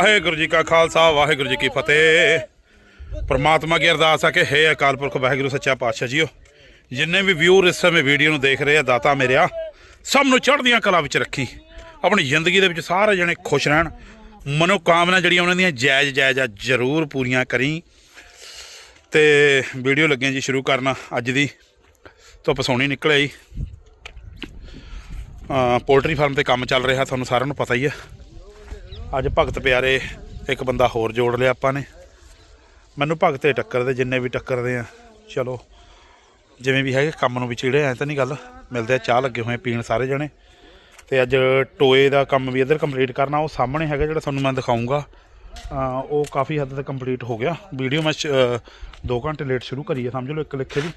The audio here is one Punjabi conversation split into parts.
ਵਾਹਿਗੁਰੂ ਜੀ ਕਾ ਖਾਲਸਾ, ਵਾਹਿਗੁਰੂ ਜੀ ਕੀ ਫਤਿਹ। ਪਰਮਾਤਮਾ ਕੀ ਅਰਦਾਸ ਆ ਕਿ ਹੈ ਅਕਾਲ ਪੁਰਖ, ਵਾਹਿਗੁਰੂ ਸੱਚਾ ਪਾਤਸ਼ਾਹ ਜੀਓ। ਜਿੰਨੇ ਵੀ ਵਿਊਰ ਇਸ ਸਮੇਂ ਵੀਡੀਓ ਨੂੰ ਦੇਖ ਰਹੇ ਆ, ਦਾਤਾ ਮੇਰਿਆ, ਸਭ ਨੂੰ ਚੜ੍ਹਦੀਆਂ ਕਲਾ ਵਿੱਚ ਰੱਖੀ। ਆਪਣੀ ਜ਼ਿੰਦਗੀ ਦੇ ਵਿੱਚ ਸਾਰੇ ਜਣੇ ਖੁਸ਼ ਰਹਿਣ। ਮਨੋ ਕਾਮਨਾ ਜਿਹੜੀਆਂ ਉਹਨਾਂ ਦੀਆਂ ਜਾਇਜ਼ ਜਾਇਜ਼ ਆ, ਜ਼ਰੂਰ ਪੂਰੀਆਂ ਕਰੀ। ਤੇ ਵੀਡੀਓ ਲੱਗੀਆਂ ਜੀ ਸ਼ੁਰੂ ਕਰਨਾ, ਅੱਜ ਦੀ ਧੁੱਪ ਸੋਹਣੀ ਨਿਕਲ ਜੀ ਪੋਲਟਰੀ ਫਾਰਮ ਤੇ ਕੰਮ ਚੱਲ ਰਿਹਾ, ਤੁਹਾਨੂੰ ਸਾਰਿਆਂ ਨੂੰ ਪਤਾ ਹੀ ਹੈ ਅੱਜ ਭਗਤ ਪਿਆਰੇ ਇੱਕ ਬੰਦਾ ਹੋਰ ਜੋੜ ਲਿਆ ਆਪਾਂ ਨੇ। ਮੈਨੂੰ ਭਗਤੇ ਟੱਕਰਦੇ ਜਿੰਨੇ ਵੀ ਟੱਕਰਦੇ ਆ, ਚਲੋ, ਜਿਵੇਂ ਵੀ ਹੈਗੇ ਕੰਮ ਨੂੰ ਵੀ ਚਿੜੇ, ਐ ਤਾਂ ਨਹੀਂ ਗੱਲ। ਮਿਲਦੇ ਆ, ਚਾਹ ਲੱਗੇ ਹੋਏ ਪੀਣ ਸਾਰੇ ਜਣੇ। ਤੇ ਅੱਜ ਟੋਏ ਦਾ ਕੰਮ ਵੀ ਇੱਧਰ ਕੰਪਲੀਟ ਕਰਨਾ, ਉਹ ਸਾਹਮਣੇ ਹੈਗਾ ਜਿਹੜਾ ਤੁਹਾਨੂੰ ਮੈਂ ਦਿਖਾਉਂਗਾ ਉਹ ਕਾਫੀ ਹੱਦ ਤੱਕ ਕੰਪਲੀਟ ਹੋ ਗਿਆ। ਵੀਡੀਓ ਮੈਂ 2 ਘੰਟੇ ਲੇਟ ਸ਼ੁਰੂ ਕਰੀ ਹੈ ਸਮਝ ਲਓ, ਇੱਕ ਲਿਖੇ ਦੀ।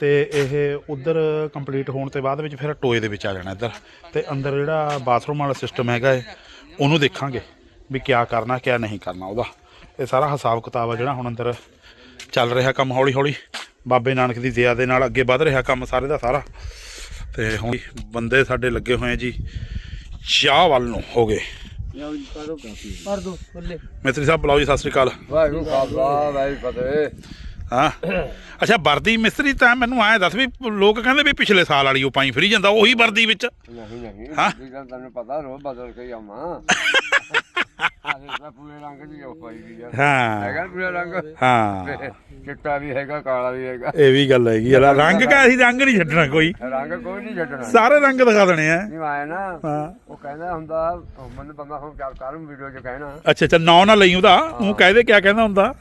ਤੇ ਇਹ ਉਧਰ ਕੰਪਲੀਟ ਹੋਣ ਤੇ ਬਾਅਦ ਵਿੱਚ ਫਿਰ ਟੋਏ ਦੇ ਵਿੱਚ ਆ ਜਾਣਾ ਇੱਧਰ। ਤੇ ਅੰਦਰ ਜਿਹੜਾ ਬਾਥਰੂਮ ਵਾਲਾ ਸਿਸਟਮ ਹੈਗਾ ਏ ਉਹਨੂੰ ਦੇਖਾਂਗੇ ਵੀ ਕਿਆ ਕਰਨਾ ਕਿਆ ਨਹੀਂ ਕਰਨਾ ਉਹਦਾ। ਇਹ ਸਾਰਾ ਹਿਸਾਬ ਕਿਤਾਬ ਆ ਜਿਹੜਾ ਹੁਣ ਅੰਦਰ ਚੱਲ ਰਿਹਾ ਕੰਮ ਹੌਲੀ ਹੌਲੀ ਬਾਬੇ ਨਾਨਕ ਦੀ ਦਇਆ ਦੇ ਨਾਲ ਅੱਗੇ ਵੱਧ ਰਿਹਾ ਕੰਮ ਸਾਰੇ ਦਾ ਸਾਰਾ। ਤੇ ਹੁਣ ਬੰਦੇ ਸਾਡੇ ਲੱਗੇ ਹੋਏ ਆ ਜੀ ਚਾਹ ਵੱਲ ਨੂੰ ਹੋ ਗਏ। ਕਰ ਦੋ ਬੱਲੇ। ਮਿੱਤਰੀ ਸਾਹਿਬ ਬੁਲਾਓ ਜੀ ਸਤਿ ਸ੍ਰੀ ਅਕਾਲ। ਵਾਹਿਗੁਰੂ ਖਾਲਸਾ ਵਾਹਿਗੁਰੂ ਫਤਿਹ। ਹਾਂ। ਅੱਛਾ ਵਰਦੀ ਮਿਸਤਰੀ ਤਾਂ ਮੈਨੂੰ ਆਇਆ ਦੱਸ ਵੀ ਲੋਕ ਕਹਿੰਦੇ ਵੀ ਪਿਛਲੇ ਸਾਲ ਵਾਲੀ ਉਹ ਪਾਈ ਫਰੀ ਜਾਂਦਾ ਉਹੀ ਵਰਦੀ ਵਿੱਚ। ਨਹੀਂ ਨਹੀਂ ਹਾਂ? ਇਹ ਗੱਲ ਤੈਨੂੰ ਪਤਾ ਰੋਜ਼ ਬਦਲ ਕੇ ਹੀ ਆਵਾਂ ਆਹ ਤਾਂ ਪੂਰੇ ਰੰਗ ਦੀ ਉਹ ਪਾਈ ਵੀ ਆ। ਹਾਂ। ਹੈਗਾ ਨਾ ਪੂਰਾ ਰੰਗ? ਹਾਂ। ਚਿੱਟਾ ਵੀ ਹੈਗਾ ਕਾਲਾ ਵੀ ਹੈਗਾ। ਇਹ ਵੀ ਗੱਲ ਹੈਗੀ ਯਾਰ ਰੰਗ ਕਾ ਅਸੀਂ ਰੰਗ ਨਹੀਂ ਛੱਡਣਾ ਕੋਈ। ਰੰਗ ਕੋਈ ਨਹੀਂ ਛੱਡਣਾ। ਸਾਰੇ ਰੰਗ ਦਿਖਾ ਦੇਣੇ ਆ। ਨਹੀਂ ਆਇਆ ਨਾ ਉਹ ਕਹਿੰਦਾ ਹੁੰਦਾ ਮੈਨੂੰ ਬੰਦਾ ਹੁਣ ਚੱਲ ਕਰ ਵੀਡੀਓ 'ਚ ਕਹਿਣਾ। ਅੱਛਾ ਅੱਛਾ ਨਾਂ ਨਾ ਲਈ ਉਹਦਾ। ਉਹ ਕਹਦੇ ਕਿਆ ਕਹਿੰਦਾ ਹੁੰਦਾ।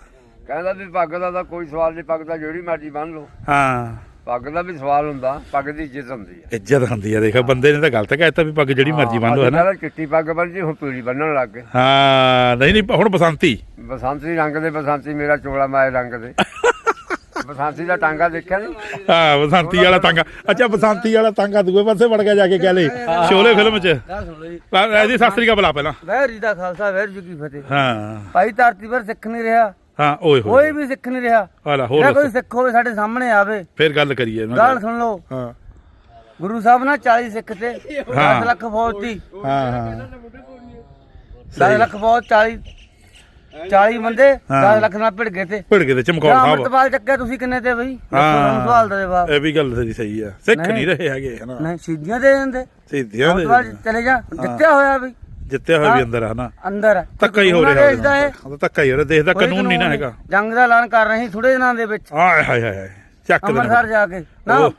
ਕਹਿੰਦਾ ਵੀ ਪੱਗ ਦਾ ਤਾਂ ਕੋਈ ਸਵਾਲ ਨਹੀਂ ਪੱਗ ਦਾ ਜਿਹੜੀ ਮਰਜ਼ੀ ਬੰਨ ਲਓ। ਹਾਂ। ਪੱਗ ਦਾ ਵੀ ਸਵਾਲ ਹੁੰਦਾ ਪੱਗ ਦੀ ਇੱਜ਼ਤ ਹੁੰਦੀ ਹੈ ਇੱਜ਼ਤ ਹੁੰਦੀ ਆ ਦੇਖ ਬੰਦੇ ਨੇ ਤਾਂ ਗਲਤ ਕਹਿਤਾ ਵੀ ਪੱਗ ਜਿਹੜੀ ਮਰਜ਼ੀ ਬੰਨ ਲਓ ਹੈ ਨਾ ਪਹਿਲਾਂ ਚਿੱਟੀ ਪੱਗ ਬੰਨ ਜੀ ਹੁਣ ਪੀਲੀ ਬੰਨਣ ਲੱਗ ਗਏ। ਹਾਂ ਨਹੀਂ ਨਹੀਂ ਹੁਣ ਬਸੰਤੀ। ਬਸੰਤੀ ਰੰਗ ਦੇ ਬਸੰਤੀ ਮੇਰਾ ਚੋਲਾ ਮਾਏ ਰੰਗ ਦੇ। ਬਸੰਤੀ ਦਾ ਟਾਂਗਾ ਦੇਖਿਆ ਨਹੀਂ? ਹਾਂ ਬਸੰਤੀ ਵਾਲਾ ਤਾਂਗਾ ਅੱਛਾ ਬਸੰਤੀ ਵਾਲਾ ਤਾਂਗਾ ਦੂਏ ਪਾਸੇ ਵੜ ਗਿਆ ਜਾ ਕੇ ਕਹਿ ਲੈ ਸ਼ੋਲੇ ਫਿਲਮ 'ਚ। ਗੱਲ ਸੁਣ ਲਓ ਜੀ ਇਹਦੀ ਸਤਿ ਸ੍ਰੀ ਅਕਾਲ ਬੁਲਾ ਪਹਿਲਾਂ। ਵੈਰ ਦਾ ਖਾਲਸਾ ਵੈਰ ਜੀ ਕੀ ਫਤਿਹ। ਹਾਂ। ਭਾਈ ਧਰਤੀ ਪਰ ਸਿੱਖ ਨਹੀਂ ਰਿਹਾ। ਹਾਂ ਓਏ ਕੋਈ ਹੋਏ। ਵੀ ਸਿੱਖ ਨਹੀਂ ਰਿਹਾ। ਹਾਲਾ ਜਿਹੜਾ ਹੋਰ ਕੋਈ ਦੱਸੋ। ਸਿੱਖ ਹੋਵੇ ਸਾਡੇ ਸਾਹਮਣੇ ਆਵੇ। ਫਿਰ ਗੱਲ ਕਰੀਏ ਗੱਲ। ਸੁਣ ਲਓ। ਹਾਂ। ਗੁਰੂ ਸਾਹਿਬ ਨਾਲ 40 ਸਿੱਖ ਤੇ 10 ਹਾਂ। ਲੱਖ ਫੌਜ ਦੀ। ਹਾਂ ਹਾਂ। 10 ਲੱਖ ਫੌਜ 40 40 ਬੰਦੇ ਹਾਂ। 10 ਲੱਖ ਨਾਲ ਭਿੜ ਗਏ ਤੇ। ਭਿੜ ਗਏ ਤੇ ਚਮਕੌਰ ਜਾਂ ਸਾਹਿਬ। ਅੰਮ੍ਰਿਤਪਾਲ ਚੱਕਿਆ ਤੁਸੀਂ ਕਿੰਨੇ ਤੇ ਬਈ? ਹਾਂ। ਸਵਾਲ ਦਾ ਜਵਾਬ। ਇਹ ਵੀ ਗੱਲ ਤੇਰੀ ਸਹੀ ਆ। ਸਿੱਖ ਨਹੀਂ। ਨਹੀਂ। ਰਹੇ ਹੈਗੇ ਹਨਾ। ਨਹੀਂ ਸਿੱਧੀਆਂ ਦੇ ਦਿੰਦੇ। ਸਿੱਧੀਆਂ ਦੇ ਅੰਮ੍ਰਿਤਪਾਲ ਚਲੇ ਜਾ ਜਿੱਤਿਆ ਹੋਇਆ ਬਈ। ਜਿੱਤਿਆ ਹੋਇਆ ਵੀ ਹਾਂ। ਅੰਦਰ ਆ ਨਾ ਅੰਦਰ। ਧੱਕਾ ਹੀ ਹੋ ਉਹਨਾਂ ਰਿਹਾ ਦਾ ਇਹ ਹਾਂ ਧੱਕਾ ਹੀ ਹੋ ਰਿਹਾ। ਦੇਸ਼ ਦਾ ਕੋਈ ਕਾਨੂੰਨ ਨਹੀਂ ਨਾ ਹੈਗਾ। ਜੰਗ ਦਾ ਐਲਾਨ ਕਰ ਰਹੇ ਸੀ ਥੋੜੇ ਦਿਨਾਂ ਦੇ ਵਿੱਚ। ਆਏ ਹਾਏ ਹਾਏ ਹਾਏ। ਚੱਕ ਦੇ ਅੰਮ੍ਰਿਤਸਰ ਜਾ ਕੇ। ਨਾ। ਉਹ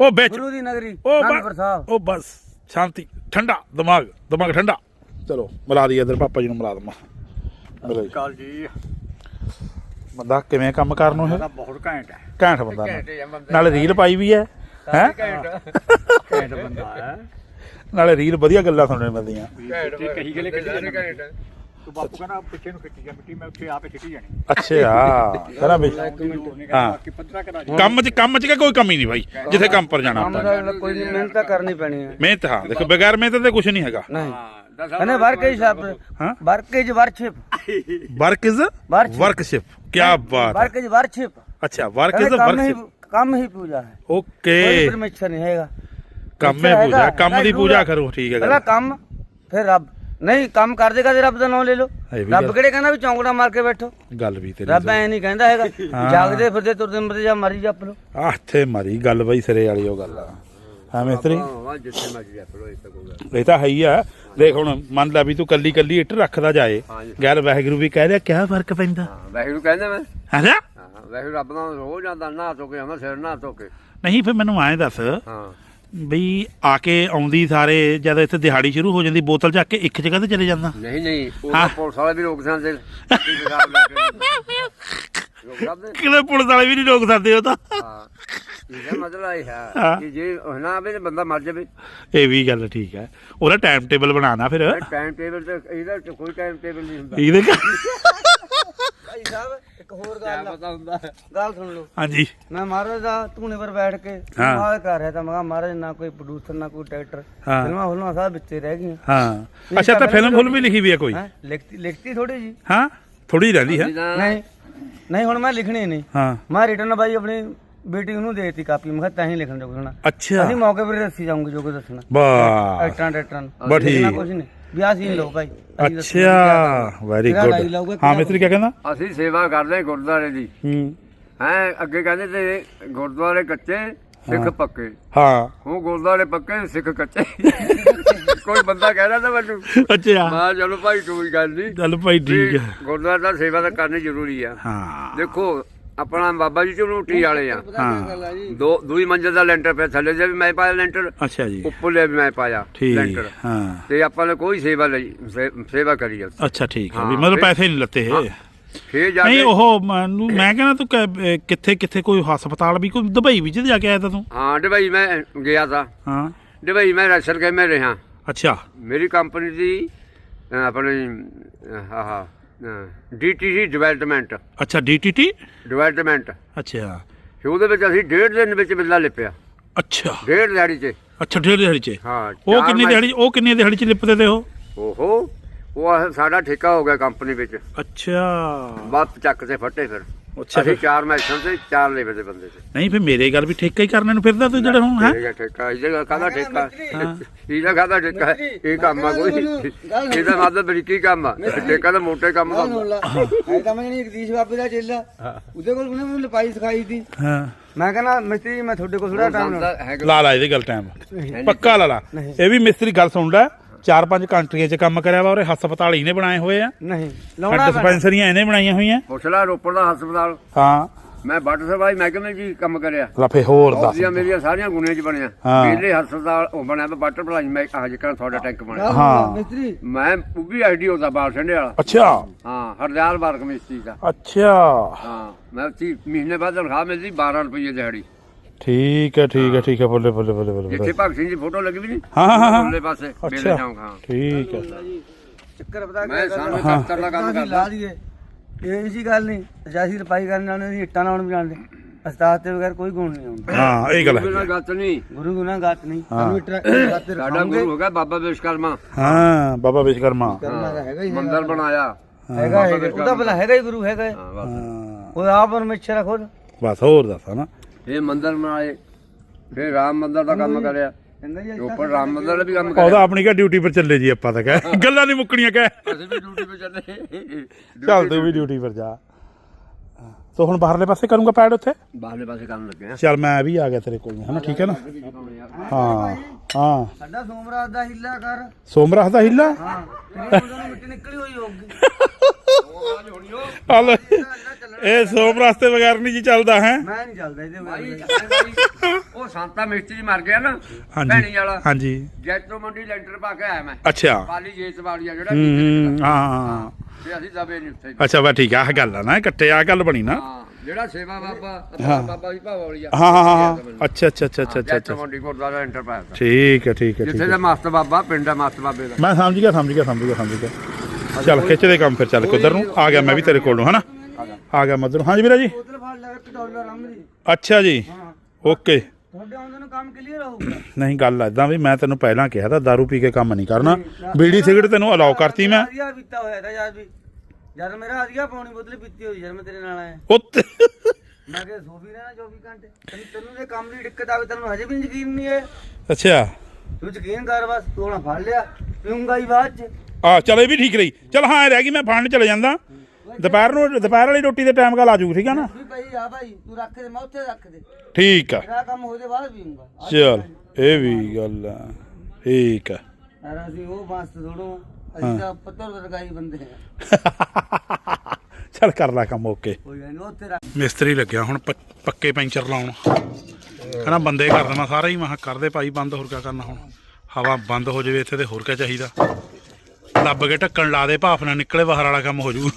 ਉਹ ਵਿੱਚ। ਗੁਰੂ ਦੀ ਨਗਰੀ ਉਹ ਅਨੰਦਪੁਰ ਬ- ਸਾਹਿਬ। ਉਹ ਬਸ। ਸ਼ਾਂਤੀ। ਠੰਡਾ। ਦਿਮਾਗ। ਦਿਮਾਗ ਠੰਡਾ। ਚਲੋ ਮਿਲਾ ਦਈਏ ਇਧਰ। ਪਾਪਾ ਜੀ ਨੂੰ ਮਿਲਾ ਦਮਾ ਮਿਲੋ ਜੀ। ਕਾਲ ਜੀ। ਬੰਦਾ ਕਿਵੇਂ ਕੰਮ ਕਰਨ ਨੂੰ ਇਹ? ਬਹੁਤ ਘੈਂਟ ਹੈ। ਘੈਂਟ ਬੰਦਾ ਹੈ ਨਾਲੇ ਰੀਲ ਪਾਈ ਵੀ ਹੈ ਹੈ? ਘੈਂਟ। ਘੈਂਟ ਬੰਦਾ ਹੈ। ਨਾਲੇ ਰੀਲ ਵਧੀਆ ਗੱਲਾਂ ਸੁਣਨ ਮਿਲਦੀਆਂ ਘੈਂਟ ਕਹੀ ਗਲੇ ਕੱਢੀ ਘੈਂਟ। ਤੂੰ ਬਾਪੂ ਕਹਿੰਦਾ ਪਿੱਛੇ ਨੂੰ ਖਿੱਚੀ ਜਾ ਮਿੱਟੀ ਮੈਂ ਉੱਥੇ ਆਪੇ ਖਿੱਚੀ ਜਾਣੀ। ਅੱਛਾ ਕਹਿੰਦਾ ਵੀ ਹਾਂ। ਬਾਕੀ ਪੱਧਰਾ ਕਰਾ ਕੰਮ 'ਚ ਕੰਮ 'ਚ ਕਿਆ ਕੋਈ ਕਮੀ ਨਹੀਂ ਬਾਈ ਜਿੱਥੇ ਕੰਮ ਪਰ ਜਾਣਾ ਕੰਮ ਹੁੰਦਾ ਦਾ ਕੋਈ ਨਹੀਂ ਮਿਹਨਤ ਤਾਂ ਕਰਨੀ ਪੈਣੀ ਹੈ। ਮਿਹਨਤ ਹਾਂ ਦੇਖੋ ਬਗੈਰ ਮਿਹਨਤ ਦੇ ਕੁਝ ਨਹੀਂ ਹੈਗਾ। ਨਹੀਂ। ਦੱਸ ਇਹਨੇ ਵਰਕੇਜ ਸ਼ਬਦ ਹਾਂ? Work is worship work is Worship. ਵਰਕਸ਼ਿਪ ਕੀ ਬਾਤ ਹੈ। ਵਰਕੇਜ ਵਰਸ਼ਿਪ ਅੱਛਾ ਵਰਕ ਇਜ਼ ਕੰਮ ਹੀ ਵਰਕਸ਼ਿਪ ਕੰਮ ਹੀ ਪੂਜਾ ਹੈ। ਕੋਈ ਓਕੇ ਪਰਮੇਸ਼ਰ ਨਹੀਂ ਹੈਗਾ। ਕੰਮ ਹੈ ਹੈਗਾ, ਪੂਜਾ ਕੰਮ ਦੀ ਪੂਜਾ। ਕਰੋ ਠੀਕ ਹੈ ਪਹਿਲਾਂ ਗੱਲ ਕੰਮ ਫਿਰ ਰੱਬ ਨਹੀਂ ਕੰਮ ਕਰਦੇ ਕਰਦੇ ਰੱਬ ਦਾ ਨਾਮ ਲੈ ਲਓ। ਇਹ ਵੀ ਰੱਬ ਕਿਹੜੇ ਕਹਿੰਦਾ ਵੀ ਚੌਂਕੜਾ ਮਾਰ ਕੇ ਬੈਠੋ? ਗੱਲ ਵੀ ਤੇਰੀ ਰੱਬ ਐ ਨਹੀਂ ਕਹਿੰਦਾ ਹੈਗਾ। ਹਾਂ। ਜਾਗਦੇ ਫਿਰਦੇ ਤੁਰਦੇ ਮਰਦੇ ਜਾਂ ਮਰੀ ਜੱਪ ਲੋ ਆਹ ਤੇ ਮਾਰੀ ਗੱਲ ਬਈ ਸਿਰੇ ਵਾਲੀ ਉਹ ਗੱਲ ਆ। ਹਾਂ ਮਿਸਤਰੀ? ਇਹ ਤਾਂ ਹੈ ਹੀ ਆ। ਦੇਖ ਹੁਣ ਮੰਨ ਲੈ ਵੀ ਤੂੰ ਕੱਲੀ ਕੱਲੀ ਇੱਟ ਰੱਖਦਾ ਜਾਏ। ਗੱਲ ਵਾਹਿਗੁਰੂ ਵੀ ਕਹਿ ਰਿਹਾ ਕਿਆ ਫ਼ਰਕ ਪੈਂਦਾ? ਹਾਂ ਵੈਗੁਰੂ ਕਹਿੰਦੇ ਮੈਂ। ਹੈਨਾ ਹਾਂ ਵੈਗੁਰੂ ਰੱਬ ਨਾਲ ਰੋਜ਼ ਜਾਂਦਾ ਨਹਾ ਧੋ ਕੇ ਸਿਰ ਨਹਾ ਧੋ ਕੇ। ਨਹੀਂ ਫਿਰ ਮੈਨੂੰ ਐਂ ਦੱਸ। ਹਾਂ। ਬਈ ਆ ਕੇ ਆਉਂਦੀ ਸਾਰੇ ਜਦ ਇੱਥੇ ਦਿਹਾੜੀ ਸ਼ੁਰੂ ਹੋ ਜਾਂਦੀ ਬੋਤਲ ਚੱਕ ਕੇ ਇੱਕ ਜਗ੍ਹਾ ਤੇ ਚਲੇ ਜਾਂਦਾ। ਨਹੀਂ ਨਹੀਂ ਉਹ। ਤਾਂ ਪੁਲਿਸ ਵਾਲੇ ਵੀ ਰੋਕ ਸਕਦੇ ਕੀ ਹਿਸਾਬ ਲੈ ਕੇ ਰੋਕ ਸਕਦੇ ਕਿਤੇ ਪੁਲਿਸ ਵਾਲੇ ਵੀ ਨਹੀਂ ਰੋਕ ਸਕਦੇ ਉਹ ਤਾਂ। ਹਾਂ ਇਹਦਾ ਮਤਲਬ ਇਹ ਹੈ ਹਾਂ। ਕਿ ਜੇ ਉਹ ਨਾ ਆਵੇ ਤਾਂ ਬੰਦਾ ਮਰ ਜਾਵੇ। ਇਹ ਵੀ ਗੱਲ ਠੀਕ ਹੈ। ਉਹਦਾ ਟਾਈਮ ਟੇਬਲ ਬਣਾਣਾ ਫਿਰ। ਟਾਈਮ ਟੇਬਲ ਤੇ ਇਹਦਾ ਕੋਈ ਟਾਈਮ ਟੇਬਲ ਨਹੀਂ ਹੁੰਦਾ। ਇਹਦੇ ਭਾਈ ਸਾਹਿਬ ਇੱਕ ਹੋਰ ਗੱਲ ਆ। ਪਤਾ ਹੁੰਦਾ। ਗੱਲ ਸੁਣ ਲਓ। ਹਾਂਜੀ। ਮੈਂ ਮਹਾਰਾਜ ਦਾ ਧੂਣੇ ਪਰ ਬੈਠ ਕੇ ਹਾਂ। ਮਾਲ ਕਰ ਰਿਹਾ ਤਾਂ ਮੈਂ ਕਿਹਾ ਮਹਾਰਾਜ ਨਾ ਕੋਈ ਪ੍ਰੋਡਿਊਸਰ ਨਾ ਕੋਈ ਡਾਇਰੈਕਟਰ ਹਾਂ। ਫਿਲਮਾਂ ਫਿਲਮਾਂ ਸਭ ਵਿੱਚੇ ਰਹਿ ਗਈਆਂ। ਹਾਂ। ਅੱਛਾ ਤਾਂ ਫਿਲਮ ਫੁਲ ਵੀ ਲਿਖੀ ਵੀ ਹੈ ਕੋਈ? ਹੈ? ਲਿਖਤੀ ਲਿਖਤੀ ਥੋੜੀ ਜੀ ਹਾਂ? ਥੋੜੀ ਰਹਿੰਦੀ ਹੈ। ਨਹੀਂ। ਨਹੀਂ ਹੁਣ ਮੈਂ ਲਿਖਣੀ ਨਹੀਂ। ਹਾਂ। ਮੈਂ ਰਿਟਰਨ ਬਾਈ ਆਪਣੀ ਬੇਟੀ ਨੂੰ ਦੇ ਦਿੱਤੀ ਕਾਪੀ। ਮੈਂ ਕਿਹਾ ਤਾਂ ਹੀ ਲਿਖਣ ਜੋ ਕੁਛ ਹੋਣਾ ਅੱਛਾ। ਅਸੀਂ ਮੌਕੇ ਪਰ ਦੱਸੀ ਜਾਊਂਗੇ ਜੋ ਕੁਝ ਦੱਸਣਾ। ਵਾਹ ਐਕਟਰਾਂ ਡਾਇਰੈਕਟਰਾਂ ਨੂੰ। ਬਸ ਠੀਕ। ਕੁਛ ਨਹੀਂ। ਵੀ ਆਹ ਸੀਨ ਲਓ ਭਾਈ ਅਸੀਂ ਦੱਸੋ ਕੀ ਅੱਛਾ ਵੈਰੀ ਗੁੱਡ ਹੈ, ਹਾਂ ਤੇਰਾ ਮਿਸਤਰੀ ਕੀ ਕਹਿੰਦਾ? ਅਸੀਂ ਸੇਵਾ ਕਰਦੇ ਗੁਰਦੁਆਰੇ ਦੀ। ਹੂੰ। ਹੈ ਅੱਗੇ ਕਹਿੰਦੇ ਤੇ ਗੁਰਦੁਆਰੇ ਕੱਚੇ ਸਿੱਖ ਪੱਕੇ। ਹਾਂ। ਹੁਣ ਗੁਰਦੁਆਰੇ ਪੱਕੇ ਸਿੱਖ ਕੱਚੇ। ਕੋਈ ਬੰਦਾ ਕਹਿ ਰਿਹਾ ਤਾਂ ਮੈਨੂੰ। ਅੱਛਾ। ਮਾ ਚਲੋ ਭਾਈ ਕੋਈ ਗੱਲ ਨਹੀਂ ਚੱਲ ਭਾਈ ਠੀਕ ਹੈ। ਗੁਰਦੁਆਰੇ ਦਾ ਸੇਵਾ ਤਾਂ ਕਰਨੀ ਜ਼ਰੂਰੀ ਆ। ਹਾਂ। ਦੇਖੋ ਆਪਣਾ ਬਾਬਾ ਜੀ ਝੂਠੀ ਵਾਲੇ ਆ। ਹਾਂ ਦੋ ਦੂਈ ਮੰਜ਼ਿਲ ਦਾ ਲੈਂਟਰ ਪਿਆ ਥੱਲੇ ਦੇ ਵੀ ਮੈਂ ਪਾਇਆ ਲੈਂਟਰ ਅੱਛਾ ਜੀ। ਉੱਪਰਲੇ ਵੀ ਮੈਂ ਪਾਇਆ ਠੀਕ ਲੈਂਟਰ। ਹਾਂ। ਤੇ ਆਪਾਂ ਨੇ ਕੋਈ ਸੇਵਾ ਲਈ ਸੇਵਾ ਕਰੀ ਅੱਛਾ ਠੀਕ ਹੈ ਵੀ ਮਤਲਬ ਪੈਸੇ ਨਹੀਂ ਲੱਤੇ ਇਹ। ਫੇਰ ਜਾ ਨਹੀਂ ਉਹ ਮੈਨੂੰ ਮੈਂ ਕਹਿੰਦਾ ਤੂੰ ਕਿੱਥੇ ਕਿੱਥੇ ਕੋਈ ਹਸਪਤਾਲ ਵੀ ਕੋਈ ਦੁਬਈ ਵਿੱਚ ਜਾ ਕੇ ਆਇਆ ਤਾ ਤੂੰ? ਹਾਂ ਡਬਈ ਮੈਂ ਗਿਆ ਤਾਂ। ਹਾਂ। ਡਬਈ ਮੈਂ ਰੈਸਲ ਕੇ ਮੈਂ ਰਿਹਾ। ਅੱਛਾ। ਮੇਰੀ ਕੰਪਨੀ ਦੀ ਆਪਣੀ ਆਹ ਡੀਟੀਸੀ ਡਿਵੈਲਪਮੈਂਟ ਅੱਛਾ ਡੀਟੀਟੀ ਡਿਵੈਲਪਮੈਂਟ ਅੱਛਾ। ਤੇ ਉਹਦੇ ਵਿੱਚ ਅਸੀਂ ਡੇਢ ਦਿਨ ਵਿੱਚ ਬਿੱਲਾ ਲਿਪਿਆ। ਅੱਛਾ। ਡੇਢ ਦਿਹਾੜੀ 'ਚ। ਅੱਛਾ ਡੇਢ ਦਿਹਾੜੀ ਚ। ਹਾਂ ਉਹ ਚਾਰ ਕਿੰਨੀ ਦਿਹਾੜੀ ਉਹ ਕਿੰਨੀ ਦਿਹਾੜੀ ਚ ਲਿਪਦੇ ਤੇ ਉਹ? ਓਹੋ ਉਹ ਆਹ ਸਾਡਾ ਠੇਕਾ ਹੋ ਗਿਆ ਕੰਪਨੀ ਵਿੱਚ। ਅੱਛਾ। ਬਾਤ ਚੱਕ ਤੇ ਫੱਟੇ ਫਿਰ। ਅੱਛਾ ਅਸੀਂ ਫਿਰ- ਚਾਰ ਮੈਚਾਂ ਤੇ ਚਾਰ ਲੇਵੇ ਦੇ ਬੰਦੇ ਤੇ। ਨਹੀਂ ਫਿਰ ਮੇਰੇ ਗੱਲ ਵੀ ਠੇਕਾ ਹੀ ਕਰਨੇ ਨੂੰ ਫਿਰਦਾ ਤੂੰ ਜਿਹੜੇ ਹੁਣ ਹੈ? ਇਹ ਠੇਕਾ ਇਹ ਜਗ੍ਹਾ ਕਾਹਦਾ ਠੇਕਾ? ਇਹਦਾ ਕਾਹਦਾ ਠੇਕਾ? ਹੈ? ਇਹ ਕੰਮ ਆ ਕੋਈ। ਇਹਦਾ ਮਤਲਬ ਬਰੀਕੀ ਕੰਮ ਆ? ਠੇਕਾ ਤਾਂ ਮੋਟੇ ਕੰਮ ਦਾ ਹੁੰਦਾ। ਹੈ। ਤਾਂ ਮੈਂ ਨਹੀਂ ਜਗਦੀਸ਼ ਬਾਬੇ ਦਾ ਚੇਲਾ। ਉਹਦੇ ਕੋਲ ਉਹਨੇ ਮੈਨੂੰ ਲਪਾਈ ਸਿਖਾਈ ਸੀ। ਹਾਂ। ਮੈਂ ਕਹਿੰਦਾ ਮਿਸਤਰੀ ਜੀ, ਮੈਂ ਤੁਹਾਡੇ ਕੋਲ ਥੋੜਾ ਟਾਈਮ। ਲਾ ਲਾ ਇਹਦੀ ਗੱਲ ਟਾਈਮ ਪੱਕਾ ਲਾ ਲਾ। ਇਹ ਵੀ ਮਿਸਤਰੀ ਗੱਲ ਸੁਣ ਲੈ। ਚਾਰ ਪੰਜ ਕੰਟਰੀਆਂ 'ਚ ਕੰਮ ਕਰਿਆ ਵਾ ਔਰ ਹਸਪਤਾਲ ਇਹਨੇ ਬਣਾਏ ਹੋਏ ਆ। ਨਹੀਂ ਲਾਉਣਾ। ਡਿਸਪੈਂਸਰੀਆਂ ਇਹਨੇ ਬਣਾਈਆਂ ਹੋਈਆਂ। ਪੁੱਛ ਲੈ ਰੋਪੜ ਦਾ ਹਸਪਤਾਲ। ਹਾਂ। ਮੈਂ ਬੱਟ ਸਭਾਈ ਮਹਿਕਮੇ ਜੀ ਕੰਮ ਕਰਿਆ? ਲਾ ਫੇ ਹੋਰ ਦੱਸ। ਉਹਦੀਆਂ ਮੇਰੀਆਂ ਸਾਰੀਆਂ ਗੁਣੀਆਂ ਚ ਬਣਿਆ। ਪਹਿਲੇ ਹਸਪਤਾਲ ਉਹ ਬਣਿਆ ਤਾਂ ਬੱਟ ਭਲਾਈ ਮੈਂ ਅੱਜ ਕੱਲ੍ਹ ਤੁਹਾਡਾ ਟੈਂਕ ਬਣਿਆ। ਹਾਂ। ਮਿਸਤਰੀ। ਮੈਂ ਉਹ ਵੀ ਆਈਡੀਓ ਦਾ ਬਾਲ ਸੰਡੇ ਵਾਲਾ। ਅੱਛਾ। ਹਾਂ ਹਰਦਿਆਲ ਬਾਰਕ ਮਿਸਤਰੀ ਦਾ। ਅੱਛਾ। ਹਾਂ ਮੈਂ ਉੱਥੇ ਮਹੀਨੇ ਬਾਅਦ ਤਨਖਾਹ ਮਿਲਦੀ 12 ਰੁਪਏ ਦਿਹਾੜੀ। ਠੀਕ ਹੈ ਠੀਕ ਹੈ ਠੀਕ ਹੈ ਬੱਲੇ ਬੱਲੇ ਬੱਲੇ ਬੱਲੇ ਜਿੱਥੇ ਭਗਤ ਸਿੰਘ ਦੀ ਫੋਟੋ ਲੱਗੀ ਵੀ ਨਹੀਂ? ਹਾਂ, ਹਾਂ, ਹਾਂ। ਉਹਲੇ ਪਾਸੇ ਹਾਂ। ਠੀਕ ਹੈ। ਚੱਕਰ ਪਤਾ ਮੈਂ ਸਾਨੂੰ ਦਾ ਕੰਮ ਅਸੀਂ ਕਰਦਾ। ਲਾ ਦਈਏ। ਇਹ ਜੀ ਗੱਲ ਨਹੀਂ। ਜਾਸੀ ਰਪਾਈ ਕਰਨ ਵਾਲੇ ਨਹੀਂ ਇੱਟਾਂ ਲਾਉਣ ਵੀ ਜਾਣਦੇ ਉਸਤਾਦ ਤੇ ਬਗੈਰ ਕੋਈ ਗੁਣ ਨਹੀਂ ਆਉਂਦਾ। ਹਾਂ ਇਹ ਗੱਲ ਹੈ। ਨਾ ਗੱਤ ਨਹੀਂ। ਗੁਰੂ ਗੁਨਾ ਗਾਤ ਨਹੀਂ। ਹਾਂ। ਸਾਨੂੰ ਇੱਟਾਂ ਗਾਤੇ ਸਾਡਾ ਰਖਾਉਂਗੇ ਗੁਰੂ ਹੋ ਗਿਆ ਬਾਬਾ ਵਿਸ਼ਕਰਮਾ ਹਾਂ ਬਾਬਾ ਵਿਸ਼ਕਰਮਾ ਕਰਨਾ ਤਾਂ ਹੈਗਾ ਹੀ ਹੈਗਾ। ਮੰਦਰ ਬਣਾਇਆ ਹੈਗਾ ਹੈਗਾ ਉਹਦਾ ਭਲਾ ਹੈਗਾ ਹੀ ਗੁਰੂ ਹੈਗਾ। ਹੀ। ਹਾਂ ਬਸ। ਹਾਂ। ਉਹ ਆਪ ਪਰਮੇਸ਼ਰ ਆ ਖੁਦ? ਬਸ ਹੋਰ ਦੱਸ ਹਨਾ। ਇਹ ਮੰਦਰ ਬਣਾਏ। ਫਿਰ ਰਾਮ ਮੰਦਰ ਦਾ ਕੰਮ ਕਰਿਆ। ਕਹਿੰਦਾ ਜੀ ਉੱਪਰ ਰਾਮ ਮੰਦਰ ਦਾ ਵੀ ਕੰਮ ਉਹਦਾ ਕਰਿਆ। ਆਪਣੀ ਕਾ ਡਿਊਟੀ ਪਰ ਚੱਲੇ ਜੀ ਆਪਾਂ ਤਾਂ ਕਹਿ। ਗੱਲਾਂ ਨਹੀਂ ਮੁੱਕਣੀਆਂ ਕਹਿ। ਅਸੀਂ ਵੀ ਡਿਊਟੀ 'ਤੇ ਚੱਲੇ। ਚੱਲ ਤੂੰ ਵੀ ਡਿਊਟੀ ਪਰ ਜਾ। ਸੋ ਹੁਣ ਬਾਹਰਲੇ ਪਾਸੇ ਕਰੂੰਗਾ ਪੈਡ ਉੱਥੇ? ਬਾਹਰਲੇ ਪਾਸੇ ਕੰਮ ਲੱਗੇ ਆ। ਚੱਲ ਮੈਂ ਵੀ ਆ ਗਿਆ ਤੇਰੇ ਕੋਲ ਹਨਾ? ਠੀਕ ਹੈ ਨਾ? ਹਾਂ ਹਾਂ। ਸਾਡਾ ਸੋਮਰਾਜ ਦਾ ਹਿੱਲਾ ਕਰ। ਸੋਮਰਾਸ ਦਾ ਹਿੱਲਾ? ਹਾਂ। ਤੇਰੀ ਉਹਦੋਂ ਨਿਕਲੀ ਨਿਕਲੀ ਹੋਈ ਹੋਊਗੀ। ਹਲ ਇਹ ਸੋਮਰਾਸ ਤੇ ਬਗੈਰ ਨਹੀਂ ਜੀ ਚੱਲਦਾ ਹੈ? ਮੈਂ ਨਹੀਂ ਚੱਲਦਾ ਇਹਦੇ ਬਗੈਰ ਉਹ ਸੰਤਾ ਮਿਸਤਰੀ ਮਰ ਗਿਆ ਨਾ ਹਾਂਜੀ ਭੈਣੀ ਵਾਲਾ। ਹਾਂਜੀ। ਜੈਤੋ ਮੰਡੀ ਲੈਂਟਰ ਪਾ ਕੇ ਆਇਆ ਮੈਂ। ਅੱਛਾ। ਪਾਲੀ ਜੇਤ ਵਾਲੀਆ ਜਿਹੜਾ ਹੂੰ ਹੂੰ, ਹਾਂ ਹਾਂ ਤੇ ਅਸੀਂ ਦਬੇ ਨਹੀਂ ਉੱਥੇ। ਅੱਛਾ ਬਾ ਠੀਕ ਆ ਆਹ ਗੱਲ ਆ ਨਾ ਇਕੱਠੇ ਆ ਗੱਲ ਬਣੀ ਨਾ। ਹਾਂ ਜਿਹੜਾ ਸੇਵਾ ਬਾਬਾ ਬਾਬਾ ਜੀ ਭਾਵਾ ਵਾਲੀਆ ਹਾਂ ਹਾਂ ਹਾਂ ਅੱਛਾ ਅੱਛਾ ਅੱਛਾ ਅੱਛਾ ਅੱਛਾ ਜੈਤੋ ਅੱਛਾ ਮੰਡੀ ਗੁਰਦੁਆਰਾ ਲੈਂਟਰ ਪਾਇਆ ਤਾ। ਠੀਕ ਹੈ ਠੀਕ ਹੈ ਜਿੱਥੇ ਹੈ। ਦਾ ਮਸਤ ਬਾਬਾ ਪਿੰਡ ਦਾ ਮਸਤ ਬਾਬੇ ਦਾ। ਮੈਂ ਸਮਝ ਗਿਆ ਸਮਝ ਗਿਆ ਸਮਝ ਗਿਆ ਸਮਝ ਗਿਆ। ਚੱਲ ਖਿੱਚਦੇ ਕੰਮ ਫਿਰ ਚੱਲ ਕੇ ਉਧਰ ਨੂੰ। ਆ ਗਿਆ ਮੈਂ ਵੀ ਤੇਰੇ ਕੋਲ ਨੂੰ ਹਨਾ? ਆ ਗਿਆ। ਮਦਰ ਹਾਂਜੀ ਵੀਰਾ ਜੀ। ਉਧਰ ਫੜ ਲੈ ਕੇ ਡਾਲਰ ਰੰਗ ਦੀ। ਅੱਛਾ ਜੀ। ਓਕੇ। ਤੁਹਾਡੇ ਆਉਂਦੇ ਨੂੰ ਕੰਮ ਕਲੀਅਰ ਹੋਊਗਾ। ਨਹੀਂ ਗੱਲ ਐਦਾਂ ਵੀ ਮੈਂ ਤੈਨੂੰ ਪਹਿਲਾਂ ਕਿਹਾ ਤਾਂ दारू ਪੀ ਕੇ ਕੰਮ ਨਹੀਂ ਕਰਨਾ। ਬੀੜੀ ਸਿਗਰਟ ਤੈਨੂੰ ਅਲਾਉ ਕਰਤੀ ਮੈਂ। ਆਰੀਆ ਪੀਤਾ ਹੋਇਆ ਤਾਂ ਯਾਰ ਵੀ। ਜਦ ਮੇਰਾ ਆਰੀਆ ਪੌਣੀ ਬੋਤਲ ਪੀਤੀ ਹੋਈ ਜਦ ਮੈਂ ਤੇਰੇ ਨਾਲ ਆਇਆ। ਉੱਤ ਮੈਂ ਕਿਹਾ ਸੋ ਵੀ ਰਹਿਣਾ 24 ਘੰਟੇ। ਤੈਨੂੰ ਤੈਨੂੰ ਦੇ ਕੰਮ ਦੀ ਦਿੱਕਤ ਆਵੇ ਤੈਨੂੰ ਹਜੇ ਵੀ ਯਕੀਨ ਨਹੀਂ ਹੈ। ਅੱਛਾ। ਤੂੰ ਯਕੀਨ ਕਰ ਬਸ ਤੂੰ ਹੁਣ ਫੜ ਲਿਆ। ਪੀਉਂਗਾ ਹੀ ਬਾਅਦ ਚ। ਆ ਚਲ ਇਹ ਵੀ ਠੀਕ ਰਹੀ। ਚਲ ਹਾਂ ਇਹ ਰਹਿ ਗਈ ਮੈਂ ਫੜਨ ਚਲੇ ਜਾਂਦਾ। ਦੁਪਹਿਰ ਨੂੰ ਦੁਪਹਿਰ ਵਾਲੀ ਰੋਟੀ ਦੇ ਟਾਈਮ ਕਾਲ ਆ ਜੂ ਠੀਕ ਆ ਨਾ? ਵੀ ਭਾਈ ਆ ਭਾਈ ਤੂੰ ਰੱਖ ਦੇ ਮੈਂ ਉੱਥੇ ਰੱਖ ਦੇ। ਠੀਕ ਆ। ਕੰਮ ਬਾਅਦ ਚਲ ਇਹ ਵੀ ਗੱਲ ਆ। ਠੀਕ ਆ। ਯਾਰ ਅਸੀਂ ਉਹ ਮਸਤ ਥੋੜੋ ਅਸੀਂ ਤਾਂ ਪੱਤਰ ਰਗਾਈ ਬੰਦੇ ਆ। ਚਲ ਕਰ ਲੈ ਕੰਮ ਓਕੇ। ਉੱਥੇ ਰੱਖ। ਮਿਸਤਰੀ ਲੱਗਿਆ ਹੁਣ ਪ- ਪੱਕੇ ਪੈਂਚਰ ਲਾਉਣ। ਕਹਿੰਦਾ ਬੰਦੇ ਕਰ ਦੇਵਾਂ ਸਾਰਾ ਹੀ ਮੈਂ ਕਿਹਾ ਕਰਦੇ ਭਾਈ ਬੰਦ ਹੋਰ ਕਿਆ ਕਰਨਾ ਹੁਣ। ਹਵਾ ਬੰਦ ਹੋ ਜਾਵੇ ਇੱਥੇ ਤੇ ਹੋਰ ਕਿਆ ਚਾਹੀਦਾ। ਲੱਭ ਕੇ ਢੱਕਣ ਲਾ ਦੇ ਭਾਫ ਨਾ ਨਿਕਲੇ ਬਾਹਰ ਵਾਲਾ ਕੰਮ ਹੋ ਜੂ।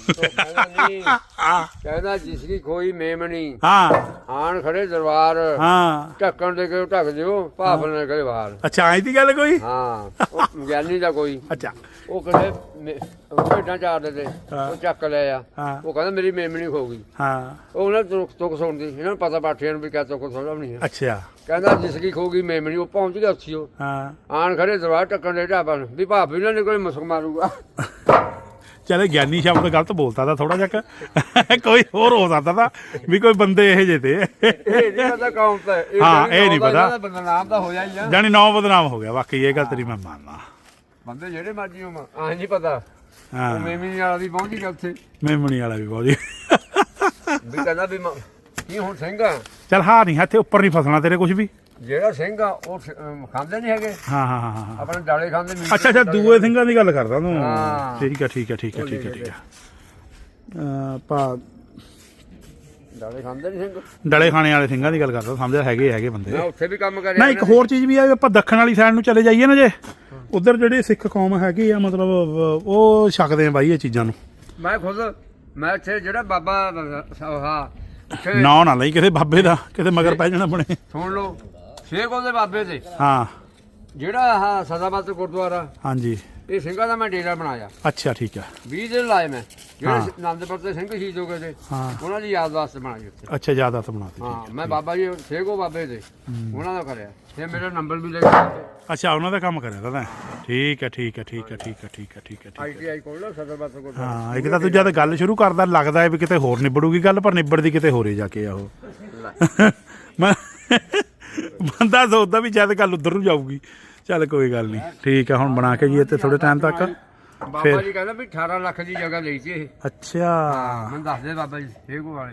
ਕਹਿੰਦਾ ਜਿਸ ਦੀ ਕੋਈ ਮੇਮਣੀ ਹਾਂ। ਆਣ ਖੜੇ ਦਰਬਾਰ ਹਾਂ। ਢੱਕਣ ਦੇ ਕੇ ਢੱਕ ਦਿਓ ਭਾਫ ਨਾ ਕਰੇ ਬਾਹਰ। ਅੱਛਾ ਆਈ ਦੀ ਗੱਲ ਕੋਈ? ਹਾਂ ਗਿਆਨੀ ਦਾ ਕੋਈ। ਅੱਛਾ। ਉਹ ਕਹਿੰਦੇ ਭੇਡਾਂ ਚਾਰਦੇ ਤੇ। ਉਹ ਚੱਕ ਲਿਆ ਹਾਂ। ਉਹ ਕਹਿੰਦਾ ਮੇਰੀ ਮੇਮਣੀ ਖੋ ਗਈ ਹਾਂ। ਉਹ ਉਹਨਾਂ ਤੁਕ ਤੁਕ ਸੁਣਦੀ। ਇਹਨਾਂ ਨੂੰ ਪਤਾ ਬਾਠੀਆਂ ਨੂੰ ਵੀ ਕਿਆ ਤੁਕ ਨਹੀਂ ਹੈ ਅੱਛਾ। ਕਹਿੰਦਾ ਜਿਸ ਦੀ ਖੋ ਗਈ ਮੇਮਣੀ ਉਹ ਪਹੁੰਚ ਗਿਆ ਉੱਥੇ ਉਹ। ਹਾਂ। ਆਣ ਖੜੇ ਦਰਬਾਰ ਢੱਕਣ ਦੇ ਢਾਬਨ ਵੀ ਭਾਫ ਇਹਨਾਂ ਨੇ ਕੋਈ ਮਸਕ ਮਾਰੂਗਾ। ਚਲੇ ਗਿਆਨੀ ਸ਼ਬਦ ਗਲਤ ਬੋਲਤਾ ਤਾਂ ਥੋੜਾ ਜਿਹਾ ਕੁ। ਕੋਈ ਹੋਰ ਹੋ ਸਕਦਾ ਤਾਂ ਵੀ ਕੋਈ ਬੰਦੇ ਇਹ ਜੇ ਤੇ। ਇਹ ਨਹੀਂ ਪਤਾ ਕੌਣ ਤਾਂ ਹੈ। ਇਹ ਨਹੀਂ ਨੌਂ ਪਤਾ। ਇਹਨਾਂ ਦਾ ਬੰਦਾ ਨਾਮ ਤਾਂ ਹੋਇਆ ਹੀ ਆ। ਜਾਨੀ ਨੌ ਬਦਨਾਮ ਹੋ ਗਿਆ। ਵਾਕਈ ਇਹ ਗੱਲ ਤੇਰੀ ਮੈਂ ਮੰਨਦਾ। ਬੰਦੇ ਜਿਹੜੇ ਮਰਜ਼ੀ ਹੋਣ। ਆਹ ਨਹੀਂ ਪਤਾ। ਹਾਂ। ਉਹ ਮੇਮੀ ਵਾਲਾ ਦੀ ਪਹੁੰਚ ਗਿਆ ਉੱਥੇ। ਮੇਮਣੀ ਵਾਲਾ ਵੀ ਬਹੁਤ ਜੀ ਵੀ ਕਹਿੰਦਾ ਵੀ ਮ- ਕੀ ਹੁਣ ਸਿੰਘ ਆ? ਚਲ ਹਾਂ ਨਹੀਂ ਹੱਥੇ ਉੱਪਰ ਨਹੀਂ ਫਸਣਾ ਤੇਰੇ ਕੁਝ ਵੀ। ਜਿਹੜਾ ਸਿੰਘ ਆ ਉਹ ਖਾਂਦੇ ਨਹੀਂ ਹੈਗੇ। ਹਾਂ ਹਾਂ ਹਾਂ ਆਪਣੇ ਡਾਲੇ ਖਾਂਦੇ ਮੀਟ ਅੱਛਾ ਅੱਛਾ ਦੂਏ ਸਿੰਘਾਂ ਦੀ ਗੱਲ ਕਰਦਾ ਤੂੰ। ਹਾਂ। ਠੀਕ ਹੈ ਠੀਕ ਹੈ ਠੀਕ ਹੈ ਠੀਕ ਹੈ ਠੀਕ ਅਹ ਪਾ ਡਾਲੇ ਖਾਂਦੇ ਨਹੀਂ ਸਿੰਘ। ਡਲੇ ਖਾਣੇ ਵਾਲੇ ਸਿੰਘਾਂ ਦੀ ਗੱਲ ਕਰਦਾ ਸਮਝਿਆ ਹੈਗੇ ਹੈਗੇ ਬੰਦੇ। ਮੈਂ ਉੱਥੇ ਵੀ ਕੰਮ ਕਰਿਆ ਨਾ ਇੱਕ ਹੋਰ ਚੀਜ਼ ਵੀ ਆ ਵੀ ਆਪਾਂ ਦੱਖਣ ਵਾਲੀ ਸਾਈਡ ਨੂੰ ਚਲੇ ਜਾਈਏ ਨਾ ਜੇ। ਉਧਰ ਜਿਹੜੇ ਸਿੱਖ ਕੌਮ ਹੈਗੀ ਆ ਮਤਲਬ ਅਹ, ਉਹ ਛਕਦੇ ਆ ਬਾਈ ਇਹ ਚੀਜ਼ਾਂ ਨੂੰ। ਮੈਂ ਖੁਦ ਮੈਂ ਇੱਥੇ ਜਿਹੜਾ ਬਾਬਾ ਹਾਂ ਇੱਥੇ ਨਾ ਨਾ ਲਈ ਕਿਸੇ ਬਾਬੇ ਦਾ ਕਿਤੇ ਮਗਰ ਪੈ ਜਾਣਾ ਬਣੇ ਸੁਣ ਲਓ ਸ਼ੇਖ ਉਹਦੇ ਬਾਬੇ ਤੇ ਹਾਂ। ਜਿਹੜਾ ਆਹ ਸਦਾਬਤ ਗੁਰਦੁਆਰਾ ਹਾਂਜੀ। ਇਹ ਸਿੰਘਾਂ ਦਾ ਮੈਂ ਡੇਰਾ ਬਣਾਇਆ। ਅੱਛਾ ਠੀਕ ਹੈ 20 ਦਿਨ ਲਾਏ ਮੈਂ। ਹਾਂ। ਜਿਹੜੇ ਆਨੰਦਪੁਰ ਦੇ ਸਿੰਘ ਸ਼ਹੀਦ ਹੋ ਗਏ ਤੇ ਹਾਂ। ਉਹਨਾਂ ਦੀ ਯਾਦ ਵਾਸਤੇ ਬਣਾਈ ਉੱਥੇ। ਅੱਛਾ ਜ਼ਿਆਦਾ ਬਣਾਤੀ ਹਾਂ ਮੈਂ ਬਾਬਾ ਜੀ ਸੇਗੋ ਬਾਬੇ ਦੇ ਉਹਨਾਂ ਦਾ ਕਰਿਆ। ਤੇ ਮੇਰਾ ਨੰਬਰ ਵੀ ਲੈ ਕੇ ਅੱਛਾ ਉਹਨਾਂ ਦਾ ਕੰਮ ਕਰਿਆ ਤਾਂ। ਠੀਕ ਹੈ ਠੀਕ ਹੈ ਠੀਕ ਹੈ ਠੀਕ ਹੈ ਠੀਕ ਹੈ ਠੀਕ ਹੈ ਠੀਕ ਹੈ ਆਈਟੀਆਈ ਕੋਲ ਨਾ ਸਦਰਬਤ ਗੁਰਦੁਆਰਾ ਹਾਂ ਇੱਕ ਤਾਂ ਤੂੰ ਜਦ ਗੱਲ ਸ਼ੁਰੂ ਕਰਦਾ ਲੱਗਦਾ ਹੈ ਵੀ ਕਿਤੇ ਹੋਰ ਨਿਬੜੂਗੀ ਗੱਲ ਪਰ ਨਿਬੜਦੀ ਕਿਤੇ ਹੋਰੇ ਜਾ ਕੇ ਆ ਉਹ। ਮੈਂ ਬੰਦਾ ਸੋਚਦਾ ਵੀ ਜਦ ਗੱਲ ਉਧਰ ਨੂੰ ਜਾਊਗੀ। ਚੱਲ ਕੋਈ ਗੱਲ ਨਹੀਂ ਠੀਕ ਹੈ ਹੁਣ ਬਣਾ ਕੇ ਜੀ ਇੱਥੇ ਥੋੜੇ ਟਾਈਮ ਤੱਕ। ਬਾਬਾ? ਜੀ ਕਹਿੰਦਾ ਵੀ 18 ਲੱਖ ਦੀ ਜਗ੍ਹਾ ਲਈ ਸੀ ਇਹ। ਅੱਛਾ। ਮੈਨੂੰ ਦੱਸਦੇ ਬਾਬਾ ਜੀ ਸੇਗੋ ਵਾਲੇ।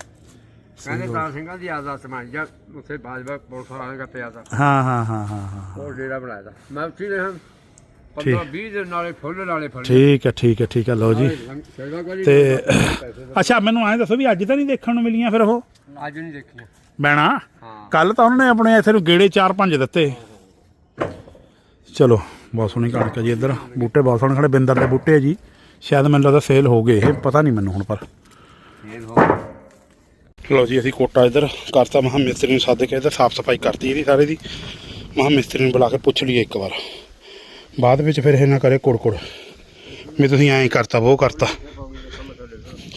ਕਹਿੰਦੇ ਤਾਂ ਸਿੰਘਾਂ ਦੀ ਵਾਸਤੇ ਬਣਾਈ ਜਾਂ ਉੱਥੇ ਬਾਜਵਾ ਪੁਲਿਸ ਵਾਲਿਆਂ ਦਾ ਪਿਆ ਤਾ। ਹਾਂ ਹਾਂ ਹਾਂ ਹਾਂ ਹਾਂ ਉਹ ਡੇਰਾ ਬਣਾਇਆ ਤਾ। ਮੈਂ ਉੱਥੇ ਨੇ 15 20 ਦਿਨ ਨਾਲੇ ਫੁੱਲ ਨਾਲੇ ਫਲ। ਠੀਕ ਹੈ ਠੀਕ ਹੈ ਠੀਕ ਹੈ ਲਓ ਜੀ। ਤੇ ਅੱਛਾ ਮੈਨੂੰ ਐਂ ਦੱਸੋ ਵੀ ਅੱਜ ਤਾਂ ਨਹੀਂ ਦੇਖਣ ਨੂੰ ਮਿਲੀਆਂ ਫਿਰ ਉਹ? ਅੱਜ ਨਹੀਂ ਦੇਖੀਆਂ। ਬੈਣਾ ਹਾਂ। ਕੱਲ ਤਾਂ ਉਹਨਾਂ ਨੇ ਆਪਣੇ ਇੱਥੇ ਨੂੰ ਗੇੜੇ 4-5 ਦਿੱਤੇ। ਚਲੋ ਬਹੁਤ ਸੋਹਣੀ ਕਣਕ ਹੈ ਜੀ ਇੱਧਰ। ਬੂਟੇ ਬਹੁਤ ਸੋਹਣੇ ਖੜੇ ਬਿੰਦਰ ਦੇ ਬੂਟੇ ਜੀ। ਸ਼ਾਇਦ ਮੈਨੂੰ ਲੱਗਦਾ ਸੇਲ ਹੋ ਗਏ ਇਹ ਪਤਾ ਨਹੀਂ ਮੈਨੂੰ ਹੁਣ ਪਰ। ਲਓ ਜੀ ਅਸੀਂ ਕੋਟਾ ਇੱਧਰ ਕਰਤਾ ਮਹਾ ਮਿਸਤਰੀ ਨੂੰ ਸੱਦ ਕੇ ਇੱਧਰ ਸਾਫ਼ ਸਫ਼ਾਈ ਕਰਤੀ ਇਹਦੀ ਸਾਰੇ ਦੀ। ਮਹਾ ਮਿਸਤਰੀ ਨੂੰ ਬੁਲਾ ਕੇ ਪੁੱਛ ਲਈਏ ਇੱਕ ਵਾਰ। ਬਾਅਦ ਵਿੱਚ ਫਿਰ ਇਹ ਨਾ ਕਰੇ ਕੁੜ-ਕੁੜ। ਵੀ ਤੁਸੀਂ ਐਂ ਕਰਤਾ ਉਹ ਕਰਤਾ।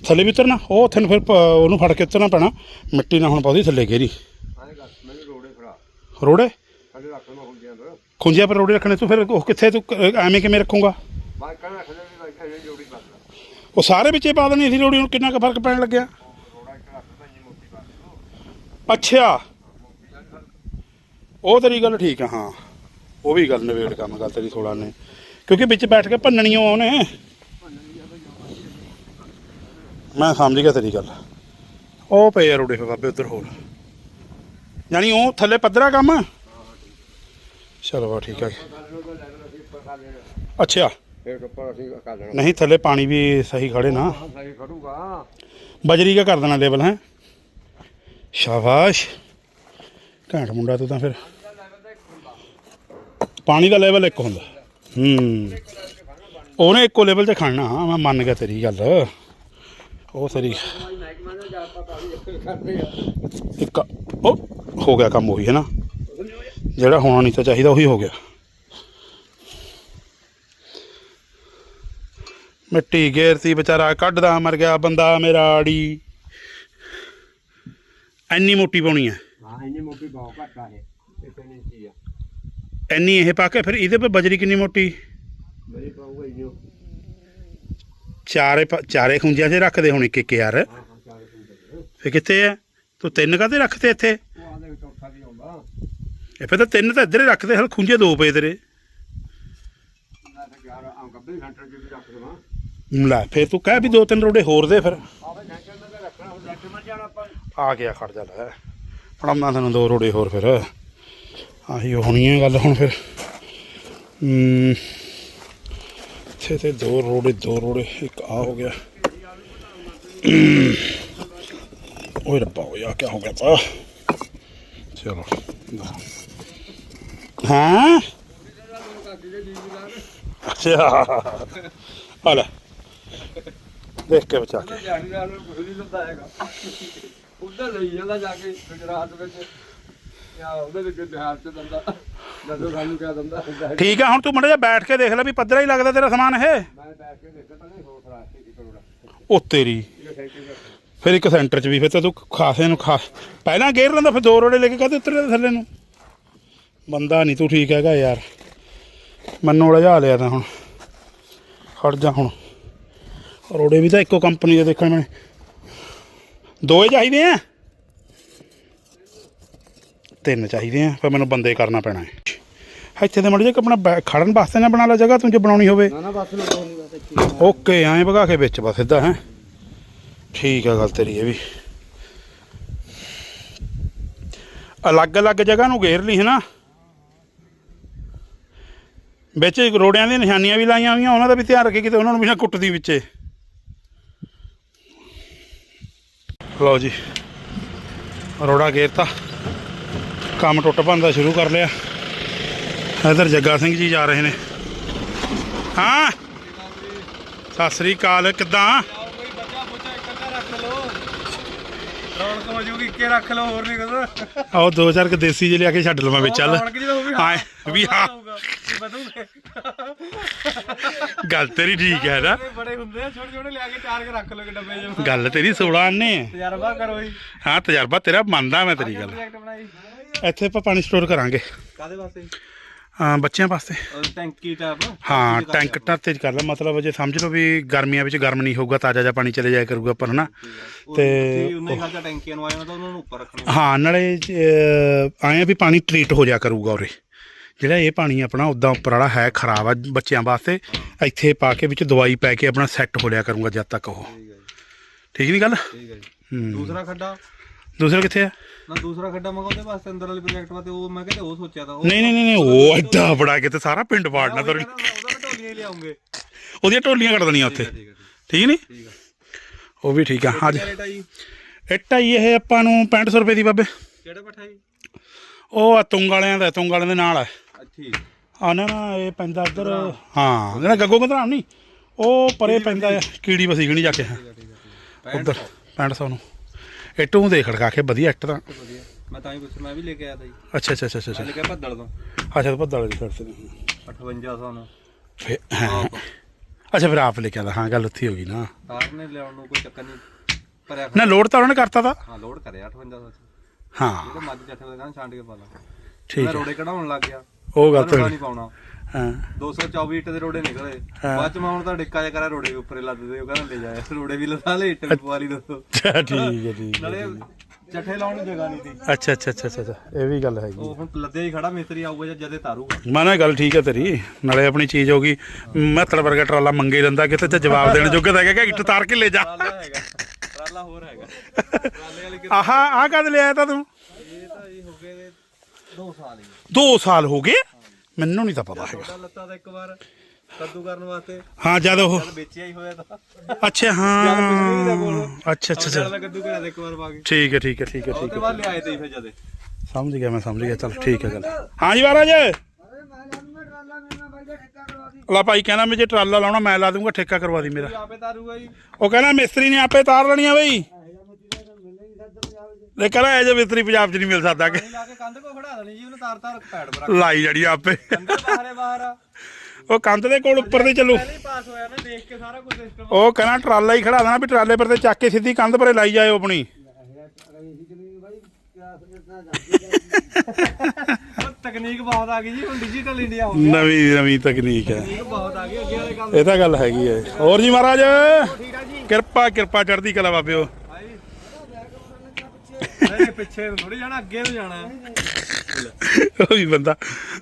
ਥੱਲੇ ਵੀ ਉਤਰਨਾ ਉਹ ਉੱਥੇ ਨੂੰ ਫਿਰ ਉਹਨੂੰ ਫੜ ਕੇ ਉਤਰਨਾ ਪੈਣਾ। ਮਿੱਟੀ ਨਾ ਹੁਣ ਪਾਉਦੀ ਥੱਲੇ ਘੇਰੀ। ਰੋੜੇ ਖੁੰਝਿਆ ਪਰ ਰੋੜੇ ਰੱਖਣੇ ਤੂੰ ਫਿਰ ਉਹ ਕਿੱਥੇ ਤੂੰ ਕ- ਐਵੇਂ ਕਿਵੇਂ ਰੱਖੂਗਾ? ਰੱਖ ਵੀ ਜੋੜੀ ਉਹ ਸਾਰੇ ਵਿੱਚੇ ਪਾ ਦੇਣੀ ਸੀ ਰੋੜੀ ਨੂੰ ਕਿੰਨਾ ਕੁ ਫ਼ਰਕ ਪੈਣ ਲੱਗਿਆ? ਰੋੜਾ ਇੱਕ ਰੱਖ ਤਾਂ ਜੀ ਮੋਟੀ ਬਾਤ ਅੱਛਾ। ਉਹ ਤੇਰੀ ਗੱਲ ਠੀਕ ਆ ਹਾਂ। ਉਹ ਵੀ ਗੱਲ ਨਵੇੜ ਕੰਮ ਗੱਲ ਤੇਰੀ ਥੋੜਾ ਨੇ। ਕਿਉਂਕਿ ਵਿੱਚ ਬੈਠ ਕੇ ਭੰਨਣੀ ਉਹਨੇ ਮੈਂ ਸਮਝ ਗਿਆ ਤੇਰੀ ਗੱਲ। ਉਹ ਪਏ ਆ ਰੋੜੇ ਫੇ ਬਾਬੇ ਉਧਰ ਹੋਰ। ਯਾਨੀ ਉਹ ਥੱਲੇ ਪੱਧਰਾ ਕੰਮ? ਚਲੋ ਠੀਕ ਆ ਅੱਛਾ। ਫੇਰ ਉੱਪਰ ਅਸੀਂ ਕਰ ਲੈਣਾ ਨਹੀਂ, ਥੱਲੇ ਪਾਣੀ ਵੀ ਸਹੀ ਖੜੇ ਨਾ। ਹਾਂ ਸਹੀ ਕਰੂਗਾ ਬਜਰੀ ਕਾ ਕਰ ਦੇਣਾ ਲੈਵਲ ਹੈ? ਸ਼ਾਬਾਸ਼। ਘੈਂਟ ਮੁੰਡਾ ਤੂੰ ਤਾਂ ਫਿਰ। ਪਾਣੀ ਦਾ ਲੈਵਲ ਇੱਕ ਹੁੰਦਾ। ਹੂੰ। ਉਹਨੇ ਇੱਕੋ ਲੈਵਲ ਤੇ ਖੜਨਾ ਮੈਂ ਮੰਨ ਗਿਆ ਤੇਰੀ ਗੱਲ। ਉਹ ਤੇਰੀ ਇੱਕ ਉਹ ਹੋ ਗਿਆ ਕੰਮ ਉਹੀ ਹੈ ਨਾ ਜਿਹੜਾ ਹੋਣਾ ਨਹੀਂ ਤਾਂ ਚਾਹੀਦਾ ਉਹੀ ਹੋ ਗਿਆ। ਮਿੱਟੀ ਗੇਰਤੀ ਵਿਚਾਰਾ ਕੱਢਦਾ ਮਰ ਗਿਆ ਬੰਦਾ ਮੇਰਾ ਆੜੀ। ਐਨੀ ਮੋਟੀ ਪਾਉਣੀ ਹੈ। ਹਾਂ ਇੰਨੀ ਮੋਟੀ ਬਹੁਤ ਘੱਟ ਆ ਇਹ। ਆ। ਐਨੀ ਇਹ ਪਾ ਕੇ ਫਿਰ ਇਹਦੇ 'ਤੇ ਬਜਰੀ ਕਿੰਨੀ ਮੋਟੀ? ਪਾਊਗਾ ਚਾਰੇ ਚਾਰੇ ਖੁੰਝਿਆਂ 'ਚ ਰੱਖਦੇ ਹੁਣ ਇੱਕ ਇੱਕ ਯਾਰ। ਫੇ ਕਿੱਥੇ ਹੈ? ਤੂੰ ਤਿੰਨ ਕਾਤੇ ਰੱਖਤੇ ਇੱਥੇ ਉਹ ਆਦੇ ਵਿੱਚ ਚੌਥਾ ਵੀ ਆਉਂਦਾ ਇਹ ਫਿਰ ਤਾਂ ਤਿੰਨ ਤਾਂ ਇੱਧਰ ਹੀ ਰੱਖਦੇ ਹਲ ਖੁੰਝੇ ਦੋ ਪਏ ਤੇਰੇ। ਮੈਂ ਤਾਂ ਯਾਰ ਆ ਗੱਬੇ ਸੈਂਟਰ 'ਚ ਵੀ ਰੱਖ ਦੇਵਾਂ। ਲੈ ਫੇਰ ਤੂੰ ਕਹਿ ਵੀ ਦੋ ਤਿੰਨ ਰੋੜੇ ਹੋਰ ਦੇ ਫਿਰ। ਆਵੇ ਸੈਂਟਰ ਮੈਂ ਤਾਂ ਰੱਖਣਾ ਹੁਣ ਲੈਟਰ ਮਰ ਜਾਣਾ ਆਪਾਂ। ਆ ਗਿਆ ਖੜ ਜਾ ਲੈ। ਪੜਾਉਣਾ ਤੈਨੂੰ ਦੋ ਰੋੜੇ ਹੋਰ ਫਿਰ। ਆਹੀ ਹੋਣੀ ਹੈ ਗੱਲ ਹੁਣ ਫਿਰ। ਹਮ, ਇੱਥੇ ਤੇ ਦੋ ਰੋੜੇ ਦੋ ਰੋੜੇ ਇੱਕ ਆ ਹੋ ਗਿਆ। ਓਏ ਰੱਬਾ ਓਏ ਆ ਕੀ ਹੋ ਗਿਆ ਤਾ। ਚਲੋ ਹਾਂ? ਅੱਛਾ। ਆ ਲੈ। ਦੇਖ ਕੇ ਬਚਾ ਕੇ। ਦਿਹਾੜੀ ਨਾਲ ਕੁਝ ਨਹੀਂ ਦਿੰਦਾ ਹੈਗਾ ਉੱਧਰ ਲਈ ਜਾਂਦਾ ਜਾ ਕੇ ਗੁਜਰਾਤ ਵਿੱਚ। ਜਾਂ ਉਹਦੇ ਵਿੱਚ ਬਿਹਾਰ ਚ ਦਿੰਦਾ। ਜਦੋਂ ਸਾਨੂੰ ਕਿਆ ਦਿੰਦਾ ਹੁੰਦਾ ਠੀਕ ਆ ਹੁਣ ਤੂੰ ਮੜਾ ਜਾ ਬੈਠ ਕੇ ਦੇਖ ਲੈ ਵੀ ਪੱਧਰਾ ਹੀ ਲੱਗਦਾ ਤੇਰਾ ਸਮਾਨ ਇਹ। ਮੈਂ ਬੈਠ ਕੇ ਦੇਖਦਾ ਤਾਂ ਨਹੀਂ ਹੋ ਫਰਾ ਇੱਕ ਕਰੋੜਾ। ਉਹ ਤੇਰੀ। ਫਿਰ ਇੱਕ ਸੈਂਟਰ 'ਚ ਵੀ ਫਿਰ ਤਾਂ ਤੂੰ ਖਾਸੇ ਨੂੰ ਖਾ ਪਹਿਲਾਂ ਗੇਰ ਲੈਂਦਾ ਫਿਰ ਦੋ ਰੋੜੇ ਲੈ ਕੇ ਕਦੇ ਉਤਰੇ ਥੱਲੇ ਨੂੰ? ਬੰਦਾ ਨਹੀਂ ਤੂੰ ਠੀਕ ਹੈਗਾ ਯਾਰ। ਮੈਨੂੰ ਉਲਝਾ ਲਿਆ ਤਾਂ ਹੁਣ। ਖੜ ਜਾ ਹੁਣ। ਰੋੜੇ ਵੀ ਤਾਂ ਇੱਕੋ ਕੰਪਨੀ ਦੇ ਦੇਖਣ ਮੈਨੇ। ਦੋਏ ਚਾਹੀਦੇ ਆ? ਤਿੰਨ ਚਾਹੀਦੇ ਆ ਫਿਰ ਮੈਨੂੰ ਬੰਦੇ ਕਰਨਾ ਪੈਣਾ ਹੈ। ਇੱਥੇ ਤੇ ਮੜੀ ਜੇ ਆਪਣਾ ਖੜਨ ਵਾਸਤੇ ਨਾ ਬਣਾ ਲਾ ਜਗ੍ਹਾ ਤੂੰ ਜੇ ਬਣਾਉਣੀ ਹੋਵੇ। ਨਾ ਨਾ ਬਸ ਬਸ ਓਕੇ ਐਂ ਭਗਾ ਕੇ ਵਿੱਚ ਬਸ ਸਿੱਧਾ ਹੈ। ਠੀਕ ਆ ਗੱਲ ਤੇਰੀ ਇਹ ਵੀ। ਅਲੱਗ-ਅਲੱਗ ਜਗ੍ਹਾ ਨੂੰ ਘੇਰ ਲਈ ਹੈ ਨਾ ਵਿੱਚ ਰੋੜਿਆਂ ਦੀਆਂ ਨਿਸ਼ਾਨੀਆਂ ਵੀ ਲਾਈਆਂ ਹੋਈਆਂ ਉਹਨਾਂ ਦਾ ਵੀ ਧਿਆਨ ਰੱਖੇ ਕਿਤੇ ਉਹਨਾਂ ਨੂੰ ਵੀ ਨਾ ਕੁੱਟਦੀ ਵਿੱਚੇ। ਲਓ ਜੀ ਰੋੜਾ ਘੇਰਤਾ। ਕੰਮ ਟੁੱਟ ਭੰਦਾ ਸ਼ੁਰੂ ਕਰ ਲਿਆ। ਇਧਰ ਜੱਗਾ ਸਿੰਘ ਜੀ ਜਾ ਰਹੇ ਨੇ। ਹਾਂ? ਸਤਿ ਸ੍ਰੀ ਅਕਾਲ ਕਿੱਦਾਂ? ਕੋਈ ਬੱਚਾ ਬੁੱਚਾ ਇੱਕ ਅੱਧਾ ਰੱਖ ਲਓ। ਰੌਣਕ ਹੋ ਜੂਗੀ ਇੱਕੇ ਰੱਖ ਲਓ ਹੋਰ ਨਹੀਂ ਕੁਝ ਆਓ ਦੋ ਚਾਰ ਕ ਦੇਸੀ ਜਿਹੇ ਲਿਆ ਕੇ ਛੱਡ ਲਵਾਂ ਵਿੱਚ ਚੱਲ। ਹਾਂ। ਵੀ ਹਾਂ। ਗੱਲ ਤੇਰੀ ਠੀਕ ਹੈ ਨਾ। ਬੜੇ ਹੁੰਦੇ ਆ ਛੋਟੇ ਛੋਟੇ ਲਿਆ ਕੇ ਚਾਰ ਕੇ ਰੱਖ ਕਿ ਡੱਬੇ ਜਿਹਾ ਗੱਲ ਤੇਰੀ 16 ਆਨੇ ਤਜਰਬਾ ਕਰੋ ਜੀ। ਹਾਂ ਤਜਰਬਾ ਤੇਰਾ ਮੰਨਦਾ ਮੈਂ ਤੇਰੀ ਗੱਲ। ਇੱਥੇ ਆਪਾਂ ਪਾਣੀ ਸਟੋਰ ਕਰਾਂਗੇ। ਕਾਦੇ ਵਾਸਤੇ? ਹਾਂ ਬੱਚਿਆਂ ਵਾਸਤੇ। ਟੈਂਕੀ ਟਾਪ। ਹਾਂ ਟੈਂਕ ਟਾਤੇ ਕਰ ਲੈ। ਮਤਲਬ ਜੇ ਸਮਝ ਲਓ ਵੀ ਗਰਮੀਆਂ ਵਿੱਚ ਗਰਮ ਨਹੀਂ ਹੋਊਗਾ ਤਾਜ਼ਾ ਜਿਹਾ ਪਾਣੀ ਚਲੇ ਜਾਇਆ ਕਰੂਗਾ ਉੱਪਰ ਹਨਾ। ਤੇ ਉਹਨੇ ਖਾਚਾ ਟੈਂਕੀਆਂ ਨੂੰ ਆਇਆ ਤਾਂ ਉਹਨਾਂ ਨੂੰ ਉੱਪਰ ਰੱਖਣੇ। ਹਾਂ ਨਾਲੇ ਆਏ ਵੀ ਪਾਣੀ ਟ੍ਰੀਟ ਹੋ ਜਾ ਕਰੂਗਾ ਉਰੇ। ਜਿਹੜਾ ਇਹ ਪਾਣੀ ਆਪਣਾ ਉਦਾਂ ਉੱਪਰ ਵਾਲਾ ਹੈ ਖਰਾਬ ਆ ਬੱਚਿਆਂ ਵਾਸਤੇ। ਇੱਥੇ ਪਾ ਕੇ ਵਿੱਚ ਦਵਾਈ ਪੈ ਕੇ ਆਪਣਾ ਸੈੱਟ ਹੋ ਲਿਆ ਕਰੂਗਾ ਜਦ ਤੱਕ ਉਹ। ਠੀਕ ਨਹੀਂ ਗੱਲ? ਠੀਕ ਹੈ ਜੀ। ਹੂੰ। ਦੂਸਰਾ ਖੱਡਾ? ਦੂਸਰਾ ਕਿੱਥੇ ਆ? ਨਾ ਦੂਸਰਾ ਖੱਡਾ ਮੈਂ ਉਹਦੇ ਵਾਸਤੇ ਅੰਦਰ ਵਾਲੇ ਪ੍ਰੋਜੈਕਟ ਵਾਸਤੇ ਉਹ ਮੈਂ ਕਹਿੰਦੇ ਉਹ ਸੋਚਿਆ ਤਾਂ ਉਹ ਨਹੀਂ ਨਹੀਂ ਨਹੀਂ ਨਹੀਂ, ਉਹ ਐਡਾ ਬੜਾ ਕਿਤੇ ਸਾਰਾ ਪਿੰਡ ਵਾੜਨਾ ਉਹਦਾ ਤੇਰੀ ਉਹਦਾ ਢੋਲੀਆਂ ਹੀ ਲਿਆਉਂਗੇ। ਉਹਦੀਆਂ ਢੋਲੀਆਂ ਕੱਢ ਦੇਣੀਆਂ ਉੱਥੇ। ਠੀਕ ਹੈ ਠੀਕ ਨਹੀਂ? ਠੀਕ ਹੈ। ਉਹ ਵੀ ਠੀਕ ਆ ਅੱਜ ਕਿਹੜਾ ਰੇਟ ਆ ਜੀ? ਇੱਟਾ ਹੀ ਇਹ ਆਪਾਂ ਨੂੰ 6500 ਰੁਪਏ ਦੀ ਬਾਬੇ। ਕਿਹੜਾ ਪੱਠਾ ਜੀ? ਉਹ ਆ ਤੁੰਗ ਵਾਲਿਆਂ ਦਾ ਤੁੰਗ ਵਾਲਿਆਂ ਦੇ ਨਾਲ ਆ। ਅੱਛੀ ਆ ਨਾ ਨਾ ਇਹ ਪੈਂਦਾ ਇੱਧਰ। ਹਾਂ ਜਿਹੜਾ ਗੱਗੋ ਗੰਧਰਾਮ ਨਹੀਂ ਉਹ ਪਰੇ ਪੈਂਦਾ ਆ ਕੀੜੀ ਵਸੀਗਣੀ ਜਾ ਕੇ। ਉਧਰ 6500 ਨੂੰ। ਇੱਟੋਂ ਦੇ ਖੜਕਾ ਕੇ ਵਧੀਆ ਇੱਟ ਤਾਂ। ਵਧੀਆ। ਮੈਂ ਤਾਂ ਹੀ ਪੁੱਛ ਮੈਂ ਵੀ ਲੈ ਕੇ ਆਇਆ ਤਾ ਜੀ। ਅੱਛਾ ਅੱਛਾ ਅੱਛਾ ਅੱਛਾ ਮੈਂ ਲੈ ਕੇ ਆਇਆ ਭੱਦਲ ਤੋਂ। ਅੱਛਾ ਤਾਂ ਭੱਦਲ ਦੀ ਖੜਸੇ ਨੇ 5800 ਨੂੰ। ਫਿਰ ਹਾਂ। ਅੱਛਾ ਫਿਰ ਆਪ ਲੈ ਕੇ ਆਂਦਾ ਹਾਂ ਗੱਲ ਉੱਥੇ ਹੋ ਗਈ ਨਾ। ਤਾਰ ਨੇ ਲਿਆਉਣ ਨੂੰ ਕੋਈ ਚੱਕਰ ਨਹੀਂ। ਭਰਿਆ ਨਾ ਲੋਡ ਤਾਂ ਉਹਨਾਂ ਨੇ ਕਰਤਾ ਤਾ। ਹਾਂ ਲੋਡ ਕਰਿਆ 5800 ਹਾਂ। ਇਹ ਮੱਝ ਜੱਥੇ ਦਾ ਕਹਿੰਦਾ ਛਾਂਟ ਕੇ ਪਾ ਲਾ। ਠੀਕ ਮੈਂ ਹੈ। ਰੋੜੇ ਕਢਾਉਣ ਲੱਗ ਗਿਆ। ਉਹ ਗੱਲ ਰੋੜਾ ਤਾਂ ਨਹੀਂ ਪਾਉਣਾ। ਹਾਂ। 224 ਇੱਟ ਦੇ ਰੋੜੇ ਨਿਕਲੇ। ਬਾਅਦ ਚ ਮੈਂ ਹੁਣ ਤਾਂ ਡਿੱਕਾ ਜਿਹਾ ਕਰਾ ਰੋੜੇ ਉੱਪਰੇ ਲੱਦ ਦੇ ਉਹ ਕਹਿੰਦਾ ਲੈ ਜਾਇਆ ਰੋੜੇ ਵੀ ਲਦਾ ਲੈ ਇੱਟ ਵੀ ਪਵਾ ਲਈ ਦੱਸੋ। ਠੀਕ ਹੈ ਠੀਕ ਨਾਲੇ ਚੱਠੇ ਲਾਉਣ ਨੂੰ ਜਗ੍ਹਾ ਨਹੀਂ ਸੀ। ਅੱਛਾ ਅੱਛਾ ਅੱਛਾ ਅੱਛਾ ਇਹ ਵੀ ਗੱਲ ਹੈਗੀ। ਉਹ ਹੁਣ ਲੱਦਿਆ ਹੀ ਖੜਾ ਮਿਸਤਰੀ ਆਊਗਾ ਜਾਂ ਜਦੇ ਤਾਰੂਗਾ। ਮਾਨਾ ਗੱਲ ਠੀਕ ਹੈ ਤੇਰੀ ਨਾਲੇ ਆਪਣੀ ਚੀਜ਼ ਹੋ ਗਈ ਮਹੱਤੜ ਵਰਗਾ ਟਰਾਲਾ ਮੰਗੇ ਲੈਂਦਾ ਕਿਤੇ ਤੇ ਜਵਾਬ ਦੇਣ ਜੋਗਾ ਤਾਂ ਹੈਗਾ ਕਿ ਇੱਟ ਤਾਰ ਕੇ ਲੈ ਜਾ। ਟਰਾਲਾ ਹੈਗਾ ਟਰਾਲਾ ਹੋਰ ਹੈਗਾ। ਟਰਾਲੇ ਵਾਲੀ ਆਹਾ ਆ ਕਦ ਲਿਆਇਆ ਤਾ ਤੂੰ? ਇਹ ਤਾਂ ਜੀ ਹੋ ਗਏ 2 ਸਾਲ ਹੀ। 2 ਸਾਲ ਹੋ ਗਏ ਮੈਨੂੰ ਨਹੀਂ ਤਾਂ ਪਤਾ ਹੈਗਾ। ਛੋਟਾ ਲੱਤਾ ਦਾ ਇੱਕ ਵਾਰ ਕੱਦੂ ਕਰਨ ਵਾਸਤੇ। ਹਾਂ ਜਦ ਉਹ ਜਦ ਵੇਚਿਆ ਹੀ ਹੋਇਆ ਤਾਂ। ਅੱਛਾ ਦਾ ਹਾਂ ਅੱਛਾ ਅੱਛਾ ਅੱਛਾ। ਦਾ ਕੱਦੂ ਕਰਿਆ ਤਾਂ ਇੱਕ ਵਾਰ ਪਾ ਕੇ। ਠੀਕ ਹੈ ਠੀਕ ਹੈ ਠੀਕ ਹੈ ਠੀਕ ਹੈ। ਬਾਅਦ ਲਿਆਏ ਤੇ ਫਿਰ ਜਦੇ। ਸਮਝ ਗਿਆ ਮੈਂ ਸਮਝ ਗਿਆ। ਚਲ ਠੀਕ ਹੈ ਗੱਲ ਹਾਂ। ਜੀ ਮਹਾਰਾਜ। ਲਾ ਭਾਈ ਕਹਿੰਦਾ ਮੈਂ ਜੇ ਟਰਾਲਾ ਲਾਉਣਾ ਮੈਂ ਲਾ ਦੂੰਗਾ ਠੇਕਾ ਕਰਵਾ ਦੀ ਮੇਰਾ। ਆਪੇ ਤਾਰੂਗਾ ਜੀ। ਉਹ ਕਹਿੰਦਾ ਮਿਸਤਰੀ ਨੇ ਆਪੇ ਤਾਰ ਲੈਣੀਆਂ ਬਈ। ਲੈ ਕਹਿੰਦਾ ਇਹ ਜੇ ਮਿਸਤਰੀ ਪੰਜਾਬ 'ਚ ਨਹੀਂ ਮਿਲ ਸਕਦਾ। ਕਿ ਪਾਣੀ ਲਾ ਕੇ ਕੰਧ ਕੋ ਖੜਾ ਦੇਣੀ ਜੀ ਉਹਨੇ ਤਾਰ ਤਾਰ ਪੈੜ ਬਰਾ ਲਾਈ ਜੜੀ ਆਪੇ। ਕੰਧ ਬਾਹਰੇ ਬਾਹਰ ਆ। ਉਹ ਕੰਧ ਦੇ ਕੋਲ ਉੱਪਰ ਦੀ ਚੱਲੂ। ਪਹਿਲੇ ਹੀ ਪਾਸ ਹੋਇਆ ਨਾ ਦੇਖ ਕੇ ਸਾਰਾ ਕੁਝ ਸਿਸਟਮ ਉਹ ਕਹਿੰਦਾ ਟਰਾਲਾ ਹੀ ਖੜਾ ਦੇਣਾ ਵੀ ਟਰਾਲੇ ਪਰ ਤੇ ਚੱਕ ਕੇ ਸਿੱਧੀ ਕੰਧ ਪਰੇ ਲਾਈ ਜਾਇਓ ਆਪਣੀ। ਤਕਨੀਕ ਬਹੁਤ ਆ ਗਈ ਜੀ ਹੁਣ ਡਿਜੀਟਲ ਇੰਡੀਆ ਹੋ ਗਿਆ। ਨਵੀਂ ਨਵੀਂ ਤਕਨੀਕ ਹੈ। ਤਕਨੀਕ ਬਹੁਤ ਆ ਗਈ ਅੱਗੇ ਵਾਲੇ ਕੰਮ ਇਹ ਤਾਂ ਗੱਲ ਹੈਗੀ ਹੈ। ਹੋਰ ਜੀ ਮਹਾਰਾਜ। ਕਿਰਪਾ ਕਿਰਪਾ ਚੜ੍ਹਦੀ ਕਲਾ ਬਾਬਿਓ। ਪਿੱਛੇ ਨੂੰ ਥੋੜੀ ਜਾਣਾ ਅੱਗੇ ਨੂੰ ਜਾਣਾ। ਉਹ ਵੀ ਬੰਦਾ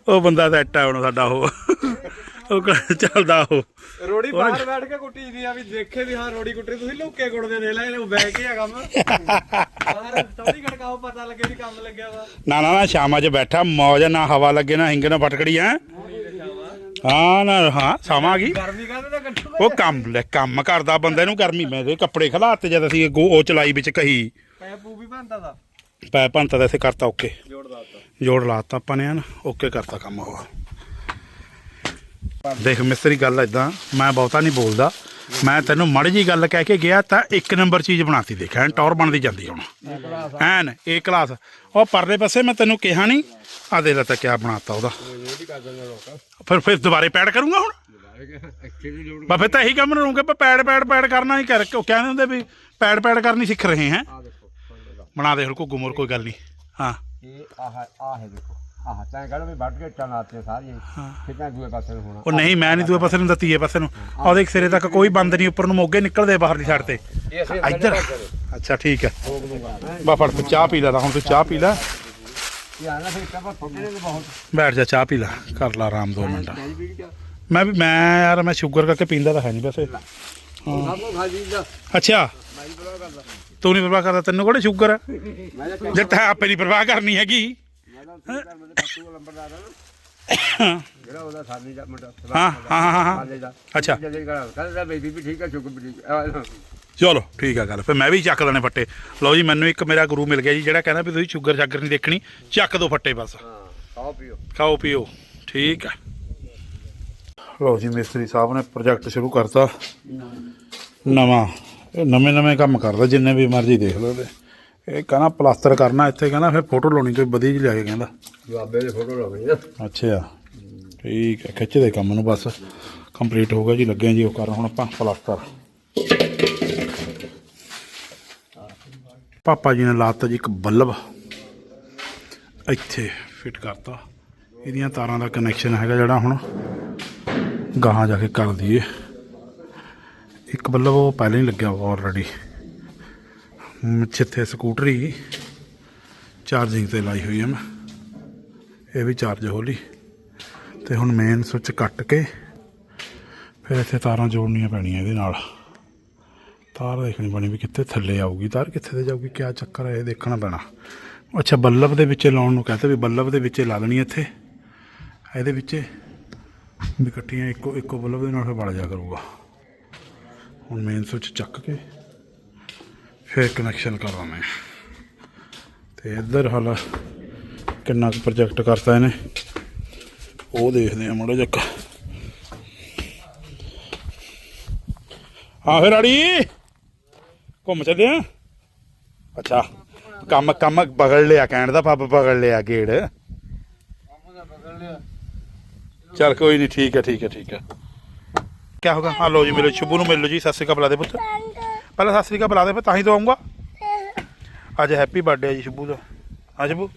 ਉਹ ਬੰਦਾ ਸੈੱਟ ਆ ਹੁਣ ਸਾਡਾ ਉਹ। ਉਹ ਚੱਲਦਾ ਉਹ। ਰੋੜੀ ਬਾਹਰ ਬੈਠ ਕੇ ਕੁੱਟੀ ਦੀ ਆ ਵੀ ਦੇਖੇ ਵੀ ਹਾਂ ਰੋੜੀ ਕੁੱਟੀ ਤੁਸੀਂ ਲੁੱਕੇ ਕੁੱਟਦੇ ਦੇ ਲੈ ਇਹਨੂੰ ਬਹਿ ਕੇ ਆ ਕੰਮ। ਬਾਹਰ ਥੋੜੀ ਖੜਕਾਓ ਪਤਾ ਲੱਗੇ ਵੀ ਕੰਮ ਲੱਗਿਆ ਵਾ। ਨਾ ਨਾ ਨਾ ਸ਼ਾਮਾਂ 'ਚ ਬੈਠਾ ਮੌਜ ਨਾ ਹਵਾ ਲੱਗੇ ਨਾ ਹਿੰਗ ਨਾ ਫਟਕੜੀ ਹੈ। ਹਾਂ ਨਾ ਹਾਂ ਸਮਾਂ ਆ ਗਈ। ਗਰਮੀ ਕਾਹਦੇ ਦਾ ਕੱਟੂ ਉਹ ਕੰਮ ਲੈ ਕੰਮ ਕਰਦਾ ਬੰਦੇ ਨੂੰ ਗਰਮੀ ਮੈਂ ਦੇ ਕੱਪੜੇ ਖਲਾਤੇ ਜਦ ਅਸੀਂ ਗੋ ਉਹ ਚਲਾਈ ਵਿੱਚ ਕਹੀ। ਪੈ ਵੀ ਭੰਤਾ ਦਾ? ਪੈ ਭੰਤਾ ਦਾ ਇਥੇ ਕਰਤਾ ਓਕੇ। ਜੋੜ ਦਾਤਾ ਜੋੜ ਲਾਤਾ ਆਪਾਂ ਨੇ ਹਨ? ਓਕੇ ਕਰਤਾ ਕੰਮ ਉਹ। ਦੇਖ ਮਿਸਤਰੀ ਗੱਲ ਇਦਾਂ ਮੈਂ ਬਹੁਤਾ ਨਹੀਂ ਬੋਲਦਾ। ਮੈਂ ਤੈਨੂੰ ਮਾੜੀ ਜੀ ਗੱਲ ਕਹਿ ਕੇ ਗਿਆ ਤਾਂ ਇੱਕ ਨੰਬਰ ਚੀਜ਼ ਬਣਾਤੀ ਦੇਖ ਐਨ ਟੌਰ ਬਣਦੀ ਜਾਂਦੀ ਹੁਣ। ਐਨ ਏ ਕਲਾਸ। ਉਹ ਪਰਲੇ ਪਾਸੇ ਮੈਂ ਤੈਨੂੰ ਕਿਹਾ ਨਹੀਂ ਆ ਦੇ ਲੈ ਤਾਂ ਕਿਆ ਬਣਾਤਾ ਉਹਦਾ। ਫਿਰ ਫਿਰ ਦੁਬਾਰੇ ਪੈਡ ਕਰੂੰਗਾ ਹੁਣ? ਬਾ ਫਿਰ ਤਾਂ ਇਹੀ ਕੰਮ ਰਹੂੰਗਾ ਪਰ ਪੈਡ ਪੈਡ ਪੈਡ ਕਰਨਾ ਹੀ ਕਰ ਕਹਿੰਦੇ ਹੁੰਦੇ ਵੀ ਪੈਡ ਪੈਡ ਕਰਨੀ ਸਿੱਖ ਰਹੇ ਹੈ। ਬਣਾ ਦੇ ਹੁਣ ਕੋਈ ਗੁਮਰ ਕੋਈ ਗੱਲ ਨਹੀਂ। ਹਾਂ। ਇਹ ਆਹ ਆਹ ਹੈ ਦੇਖੋ। ਆਹ ਤਾਂ ਕਹਿੰਦਾ ਵੀ ਕੇ ਟਨ ਆਤੇ ਸਾਰੀਆਂ ਕਿਤੇ ਦੂਏ ਪਾਸੇ ਨੂੰ ਹੋਣਾ। ਉਹ ਨਹੀਂ ਮੈਂ ਨਹੀਂ ਦੂਏ ਪਾਸੇ ਨੂੰ ਦਿੱਤੀ ਏ ਪਾਸੇ ਨੂੰ। ਉਹਦੇ ਇੱਕ ਸਿਰੇ ਤੱਕ ਕੋਈ ਬੰਦ ਨਹੀਂ ਉੱਪਰ ਨੂੰ ਮੋਗੇ ਨਿਕਲਦੇ ਬਾਹਰਲੀ ਸਾਈਡ ਤੇ। ਇੱਧਰ। ਅੱਛਾ ਠੀਕ ਹੈ। ਬਾ ਫੜ ਤੂੰ ਚਾਹ ਪੀ ਲੈ ਹੁਣ ਤੂੰ ਚਾਹ ਪੀ ਲੈ। ਫਿਰ ਬੈਠ ਜਾ ਚਾਹ ਪੀ ਲੈ। ਕਰ ਲਾ ਆਰਾਮ ਦੋ ਮਿੰਟ। ਮੈਂ ਵੀ ਮੈਂ ਯਾਰ ਮੈਂ ਸ਼ੂਗਰ ਕਰਕੇ ਪੀਂਦਾ ਤਾਂ ਹੈ ਨਹੀਂ ਵੈਸੇ। ਅੱਛਾ। ਤੂੰ ਨਹੀਂ ਪਰਵਾਹ ਕਰਦਾ, ਤੈਨੂੰ ਕਿਹੜੇ ਸ਼ੂਗਰ ਆ? ਮੈਂ ਤਾਂ ਆਪੇ ਨਹੀਂ ਪਰਵਾਹ ਕਰਨੀ ਹੈਗੀ। ਜਿਹੜਾ ਉਹਦਾ ਸਾਨੀ ਦਾ ਮੁੰਡਾ ਹਾਂ ਹਾਂ ਹਾਂ। ਅੱਛਾ। ਕਹਿੰਦਾ ਬੇਬੀ ਵੀ ਠੀਕ ਹੈ ਸ਼ੁਕਰ ਵੀ ਠੀਕ ਹੈ ਚਲੋ, ਠੀਕ ਆ ਗੱਲ। ਫਿਰ ਮੈਂ ਵੀ ਚੱਕ ਲੈਣੇ ਫੱਟੇ। ਲਓ ਜੀ, ਮੈਨੂੰ ਇੱਕ ਮੇਰਾ ਗੁਰੂ ਮਿਲ ਗਿਆ ਜੀ, ਜਿਹੜਾ ਕਹਿੰਦਾ ਵੀ ਤੁਸੀਂ ਸ਼ੂਗਰ ਸ਼ਾਗਰ ਨਹੀਂ ਦੇਖਣੀ, ਚੱਕ ਦੋ ਫੱਟੇ ਬਸ। ਖਾਓ ਪੀਓ ਖਾਓ ਪੀਓ। ਠੀਕ ਆ। ਲਓ ਜੀ, ਮਿਸਤਰੀ ਸਾਹਿਬ ਨੇ ਪ੍ਰੋਜੈਕਟ ਸ਼ੁਰੂ ਕਰਤਾ। ਨਵਾਂ। ਇਹ ਨਵੇਂ ਨਵੇਂ ਕੰਮ ਕਰਦਾ ਜਿੰਨੇ ਵੀ ਮਰਜ਼ੀ ਦੇਖ ਲਓ ਇਹਦੇ। ਇਹ ਕਹਿੰਦਾ ਪਲਾਸਟਰ ਕਰਨਾ ਇੱਥੇ ਕਹਿੰਦਾ ਫਿਰ ਫੋਟੋ ਲਾਉਣੀ ਕੋਈ ਵਧੀਆ ਜਿਹੀ ਲਿਆ ਕੇ ਕਹਿੰਦਾ। ਜਵਾਬੇ ਦੀ ਫੋਟੋ ਲਾਉਣੀ ਨਾ ਅੱਛਾ। ਠੀਕ ਹੈ ਖਿੱਚਦੇ ਕੰਮ ਨੂੰ ਬਸ। ਕੰਪਲੀਟ ਹੋ ਗਿਆ ਜੀ ਲੱਗੇ ਜੀ ਉਹ ਕਰ ਹੁਣ ਆਪਾਂ ਪਲਾਸਟਰ। ਪਾਪਾ ਜੀ ਨੇ ਲਾਤਾ ਜੀ ਇੱਕ ਬੱਲਬ। ਇੱਥੇ ਫਿੱਟ ਕਰਤਾ। ਇਹਦੀਆਂ ਤਾਰਾਂ ਦਾ ਕਨੈਕਸ਼ਨ ਹੈਗਾ ਜਿਹੜਾ ਹੁਣ। ਗਾਹਾਂ ਜਾ ਕੇ ਕਰ ਦਈਏ। ਇੱਕ ਬੱਲਬ ਉਹ ਪਹਿਲਾਂ ਹੀ ਲੱਗਿਆ ਹੋਇਆ ਆਲਰੇਡੀ ਜਿੱਥੇ ਸਕੂਟਰੀ ਚਾਰਜਿੰਗ ਤੇ ਲਾਈ ਹੋਈ ਹੈ ਮੈਂ। ਇਹ ਵੀ ਚਾਰਜ ਹੋ ਲਈ। ਤੇ ਹੁਣ ਮੇਨ ਸੁੱਚ ਕੱਟ ਕੇ ਫਿਰ ਇੱਥੇ ਤਾਰਾਂ ਜੋੜਨੀਆਂ ਪੈਣੀਆਂ ਇਹਦੇ ਨਾਲ। ਤਾਰ ਦੇਖਣੀ ਪੈਣੀ ਵੀ ਕਿੱਥੇ ਥੱਲੇ ਆਊਗੀ। ਤਾਰ ਕਿੱਥੇ ਤੇ ਜਾਊਗੀ? ਕਿਆ ਚੱਕਰ ਹੈ ਇਹ ਦੇਖਣਾ ਪੈਣਾ। ਅੱਛਾ, ਬੱਲਬ ਦੇ ਵਿੱਚ ਲਾਉਣ ਨੂੰ ਕਹਤੇ ਵੀ ਬੱਲਬ ਦੇ ਵਿੱਚ ਲਾ ਲੈਣੀ ਇੱਥੇ। ਇਹਦੇ ਵਿੱਚ ਵੀ ਇਕੱਠੀਆਂ ਇੱਕੋ ਇੱਕੋ ਬੱਲਬ ਦੇ ਨਾਲ ਫਿਰ ਵੜ ਜਾ ਕਰੂਗਾ। ਹੁਣ ਮੇਨ ਸੁੱਚ ਚੱਕ ਕੇ ਫਿਰ ਕਨੈਕਸ਼ਨ ਕਰਾਂ ਮੈਂ। ਤੇ ਇੱਧਰ ਹਾਲ ਕਿੰਨਾ ਕੁ ਪ੍ਰੋਜੈਕਟ ਕਰਤਾ ਇਹਨੇ। ਉਹ ਦੇਖਦੇ ਆ ਮਾੜਾ ਜਿਹਾ ਹਾਂ ਫਿਰ ਆੜੀ, ਘੁੰਮ ਚੱਲੇ ਆ। ਅੱਛਾ, ਕੰਮ ਕੰਮ ਪਕੜ ਲਿਆ, ਕਹਿਣ ਦਾ ਪੱਬ ਪਕੜ ਲਿਆ, ਗੇੜ। ਚਲ ਕੋਈ ਨਹੀਂ ਠੀਕ ਹੈ ਠੀਕ ਹੈ ਠੀਕ ਹੈ ਕਿਆ ਹੋਗਾ ਹਾਂ ਲੋ ਜੀ ਮਿਲੋ ਸ਼ੁਭੂ ਨੂੰ ਮਿਲੋ ਜੀ, ਸਤਿ ਸ਼੍ਰੀ ਅਕਾਲ ਬੁਲਾ ਦੇ ਪੁੱਤ। ਪਹਿਲਾਂ ਸਤਿ ਸ਼੍ਰੀ ਅਕਾਲ ਬੁਲਾ ਦੇ ਫਿਰ ਤਾਂ ਹੀ ਤਾਂ ਆਉਂਗਾ ਅੱਜ ਹੈਪੀ ਬਰਥਡੇ ਹੈ ਜੀ ਸ਼ੁਭੂ ਦਾ। ਹਾਂ ਸ਼ੁਭੂ?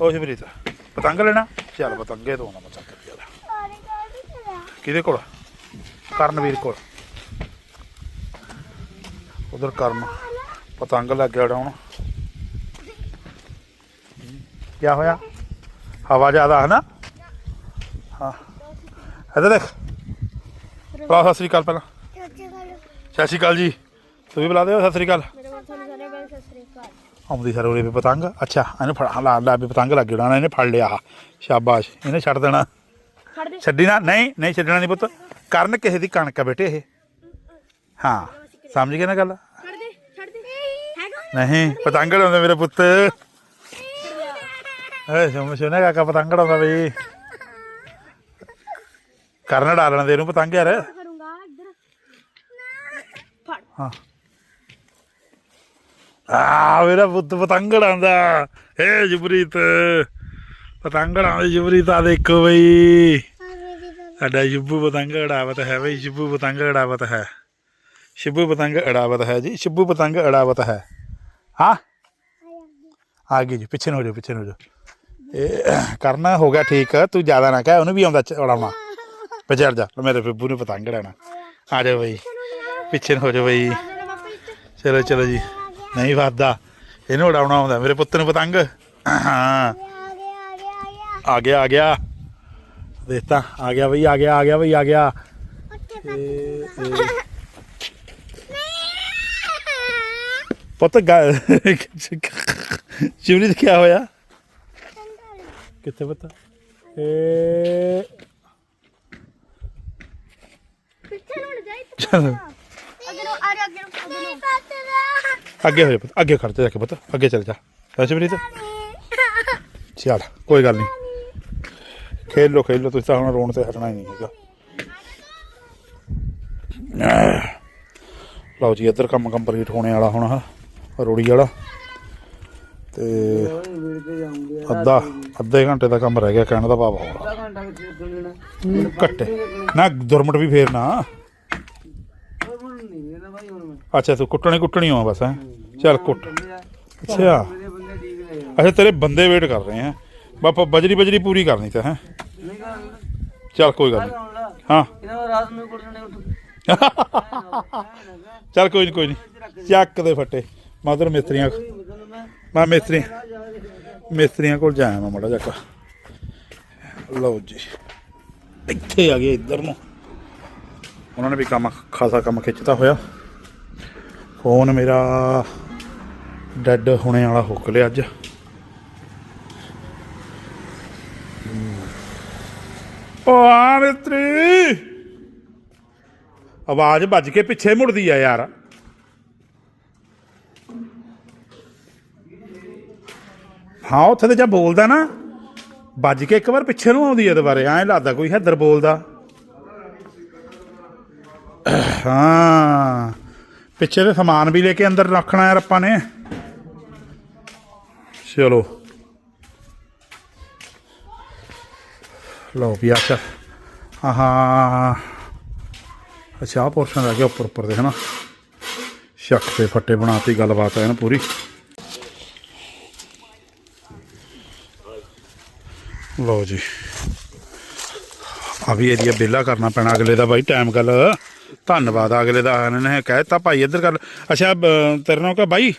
ਉਹ ਸ਼ਬਰੀਤ ਪਤੰਗ ਲੈਣਾ? ਚੱਲ ਪਤੰਗੇ ਤੋਂ ਨਾ ਪਤੰਗ ਚੱਲ ਕਿਹਦੇ ਕੋਲ? ਕਰਨਵੀਰ ਕੋਲ। ਉਧਰ ਕਰਨ। ਪਤੰਗ ਲੱਗ ਗਿਆ ਉਡਾਉਣ ਕੀ ਹੋਇਆ? ਹਵਾ ਜ਼ਿਆਦਾ ਹੈ ਨਾ? ਹਾਂ। ਇੱਧਰ ਦੇਖ। ਬੁਲਾ ਸਤਿ ਸ੍ਰੀ ਅਕਾਲ ਪਹਿਲਾਂ। ਸਤਿ ਸ੍ਰੀ ਅਕਾਲ ਜੀ। ਤੂੰ ਵੀ ਬੁਲਾ ਦਿਓ ਸਤਿ ਸ੍ਰੀ ਅਕਾਲ। ਆਉਂਦੀ ਸਰ ਉਰੇ ਵੀ ਪਤੰਗ। ਅੱਛਾ ਇਹਨੂੰ ਫੜ ਲਾ ਲਾ ਵੀ ਪਤੰਗ ਲੱਗ ਜਾਣਾ ਇਹਨੇ ਫੜ ਲਿਆ। ਸ਼ਾਬਾਸ਼ ਇਹਨੇ ਛੱਡ ਦੇਣਾ। ਛੱਡੀ ਨਾ? ਨਹੀਂ ਨਹੀਂ ਛੱਡਣਾ ਨਹੀਂ ਪੁੱਤ। ਕਰਨ ਕਿਸੇ ਦੀ ਕਣਕ ਆ ਬੇਟੇ ਇਹ। ਹਾਂ ਸਮਝ ਗਏ ਨਾ ਗੱਲ? ਨਹੀਂ ਪਤੰਗ ਉਡਾਉਂਦਾ ਮੇਰੇ ਪੁੱਤ। ਏ ਸੋਮ ਸੋਨੇ ਕਾਕਾ ਪਤੰਗ ਉਡਾਉਂਦਾ ਬਈ ਕਰਨ ਡਾਲਣ ਦੇ ਇਹਨੂੰ ਪਤੰਗ ਯਾਰ। ਹਾਂ। ਆ ਮੇਰਾ ਪੁੱਤ ਪਤੰਗ ਉਡਾਉਂਦਾ। ਏ ਜਬਰੀਤ ਪਤੰਗ ਉਡਾਉਂਦਾ ਜਬਰੀਤ ਆ ਦੇਖੋ ਬਈ। ਸਾਡਾ ਸ਼ਿਬੂ ਪਤੰਗ ਉਡਾਵਤ ਹੈ ਬਈ ਸ਼ਿਬੂ ਪਤੰਗ ਉਡਾਵਤ ਹੈ। ਸ਼ਿਬੂ ਪਤੰਗ ਉਡਾਵਤ ਹੈ ਜੀ ਸ਼ਿਬੂ ਪਤੰਗ ਉਡਾਵਤ ਹੈ। ਹਾਂ? ਆ ਗਈ ਜੀ ਪਿੱਛੇ ਨੂੰ ਹੋ ਜਾ ਪਿੱਛੇ ਨੂੰ ਹੋ ਜਾ ਇਹ ਕਰਨਾ ਹੋ ਗਿਆ ਠੀਕ ਤੂੰ ਜ਼ਿਆਦਾ ਨਾ ਕਹਿ ਉਹਨੂੰ ਵੀ ਆਉਂਦਾ ਉਡਾਉਣਾ। ਵਿਚਾਰ ਜਾ ਮੇਰੇ ਬੱਬੂ ਨੂੰ ਪਤੰਗ ਲੈਣਾ ਆ ਜਾ ਬਈ। ਪਿੱਛੇ ਨੂੰ ਹੋ ਜਾ ਬਈ। ਚਲੋ ਚਲੋ ਜੀ। ਨਹੀਂ ਵੱਧਦਾ ਇਹਨੂੰ ਉਡਾਉਣਾ ਆਉਂਦਾ, ਮੇਰੇ ਪੁੱਤ ਨੂੰ ਪਤੰਗ। ਹਾਂ। ਆ ਗਿਆ ਆ ਗਿਆ। ਦੇਖਤਾ ਆ ਗਿਆ ਬਈ, ਆ ਗਿਆ ਆ ਗਿਆ ਬਈ, ਆ ਗਿਆ। ਇਹ- ਇਹ- ਪੁੱਤ ਚਿਵਰੀ ਕੀ ਹੋਇਆ? ਕਿੱਥੇ ਪੁੱਤ? ਏ ਚਲੋ। ਅੱਗੇ ਹੋ ਜਾ ਪੁੱਤ ਅੱਗੇ ਖੜ ਜਾ ਕੇ ਪੁੱਤ ਅੱਗੇ ਚੱਲ ਜਾ। ਰਸ਼ਮਰੀਤ ਚੱਲ ਕੋਈ ਗੱਲ ਨਹੀਂ। ਖੇਲ ਲੋ ਖੇਲ ਲੋ ਤੁਸੀਂ ਤਾਂ ਹੁਣ ਰੋਣ ਤੇ ਹਟਣਾ ਹੀ ਨਹੀਂ ਹੈਗਾ। ਲਓ ਜੀ ਇੱਧਰ ਕੰਮ ਕੰਪਲੀਟ ਹੋਣੇ ਵਾਲਾ ਹੁਣ ਆ ਰੋੜੀ ਵਾਲਾ। ਤੇ ਅੱਧਾ ਅੱਧੇ ਘੰਟੇ ਦਾ ਕੰਮ ਰਹਿ ਗਿਆ ਕਹਿਣ ਦਾ ਭਾਵ ਅੱਧਾ ਘੰਟਾ ਚੱਲਣਾ ਘੱਟੇ ਨਾ ਦੁਰਮਟ ਵੀ ਫੇਰਨਾ। ਹੋਰ ਹੁਣ ਨਹੀਂ ਇਹਦਾ ਭਾਈ ਹੁਣ ਮੈਂ ਅੱਛਾ, ਤੂੰ ਕੁੱਟਣੀ ਕੁੱਟਣੀ ਆ ਬਸ, ਹੈ? ਚੱਲ ਕੁੱਟ। ਅੱਛਾ। ਮੇਰੇ ਬੰਦੇ ਠੀਕ ਨੇ ਅੱਛਾ, ਤੇਰੇ ਬੰਦੇ ਵੇਟ ਕਰ ਰਹੇ ਆ। ਬਾਪਾ ਬਜਰੀ ਬਜਰੀ ਪੂਰੀ ਕਰਨੀ ਤਾਂ, ਹੈ? ਨਹੀਂ ਕਰਨਾ ਚੱਲ, ਕੋਈ ਗੱਲ ਨਹੀਂ। ਸੁਣ ਹਾਂ। ਇਹਨਾਂ ਰਾਤ ਨੂੰ ਕੁੱਟਣੇ ਉੱਠ ਚੱਲ, ਕੋਈ ਨਹੀਂ ਕੋਈ ਨਹੀਂ। ਚੱਕ ਦੇ ਫੱਟੇ। ਮਦਰ ਮਿਸਤਰੀਆਂ ਮਤਲਬ ਮੈਂ ਮੈਂ ਮਿਸਤਰੀ ਮਿਸਤਰੀਆਂ ਕੋਲ ਜਾਇਆ ਮੈਂ ਮੜਾ ਜਾ ਲਓ ਜੀ। ਇੱਥੇ ਆ ਗਏ ਇੱਧਰ ਨੂੰ। ਉਹਨਾਂ ਨੇ ਵੀ ਕੰਮ ਖਾਸਾ ਕੰਮ ਖਿੱਚਤਾ ਹੋਇਆ। ਫੋਨ ਮੇਰਾ ਡੈਡ ਹੋਣੇ ਵਾਲਾ ਹੁੱਕ ਲਿਆ ਅੱਜ। ਓ ਆ ਮਿਸਤਰੀ ਆਵਾਜ਼ ਵੱਜ ਕੇ ਪਿੱਛੇ ਮੁੜਦੀ ਆ ਯਾਰ। ਹਾਂ, ਉੱਥੇ ਤੇ ਜਾਂ ਬੋਲਦਾ ਨਾ, ਵੱਜ ਕੇ ਇੱਕ ਵਾਰ ਪਿੱਛੇ ਨੂੰ ਆਉਂਦੀ ਹੈ ਦੁਬਾਰੇ, ਐਂ ਲੱਗਦਾ ਕੋਈ ਹੈਦਰ ਬੋਲਦਾ। ਹਾਂ। ਪਿੱਛੇ ਦੇ ਸਮਾਨ ਵੀ ਲੈ ਕੇ ਅੰਦਰ ਰੱਖਣਾ ਯਾਰ ਆਪਾਂ ਨੇ। ਚਲੋ। ਲਓ ਵੀ ਅੱਛਾ ਆਹਾਂ। ਅੱਛਾ, ਆਹ ਪੋਰਸ਼ਨ ਰਹਿ ਗਿਆ ਉੱਪਰ ਉੱਪਰ ਦੇ, ਹਨਾ? ਸ਼ੱਕ ਤੇ ਫੱਟੇ ਬਣਾਤੀ, ਗੱਲਬਾਤ ਹੈ ਨਾ ਪੂਰੀ। ਲਓ ਜੀ। ਆ ਵੀ ਏਰੀਆ ਬੇਲਾ ਕਰਨਾ ਪੈਣਾ ਅਗਲੇ ਦਾ ਬਾਈ ਟਾਈਮ ਗੱਲ ਧੰਨਵਾਦ, ਅਗਲੇ ਦਾ ਇਹਨਾਂ ਨੇ ਕਹਿ ਭਾਈ ਇੱਧਰ ਕਰ। ਅੱਛਾ ਤੇਰੇ ਨਾਲ ਕਹ, ਬਾਈ,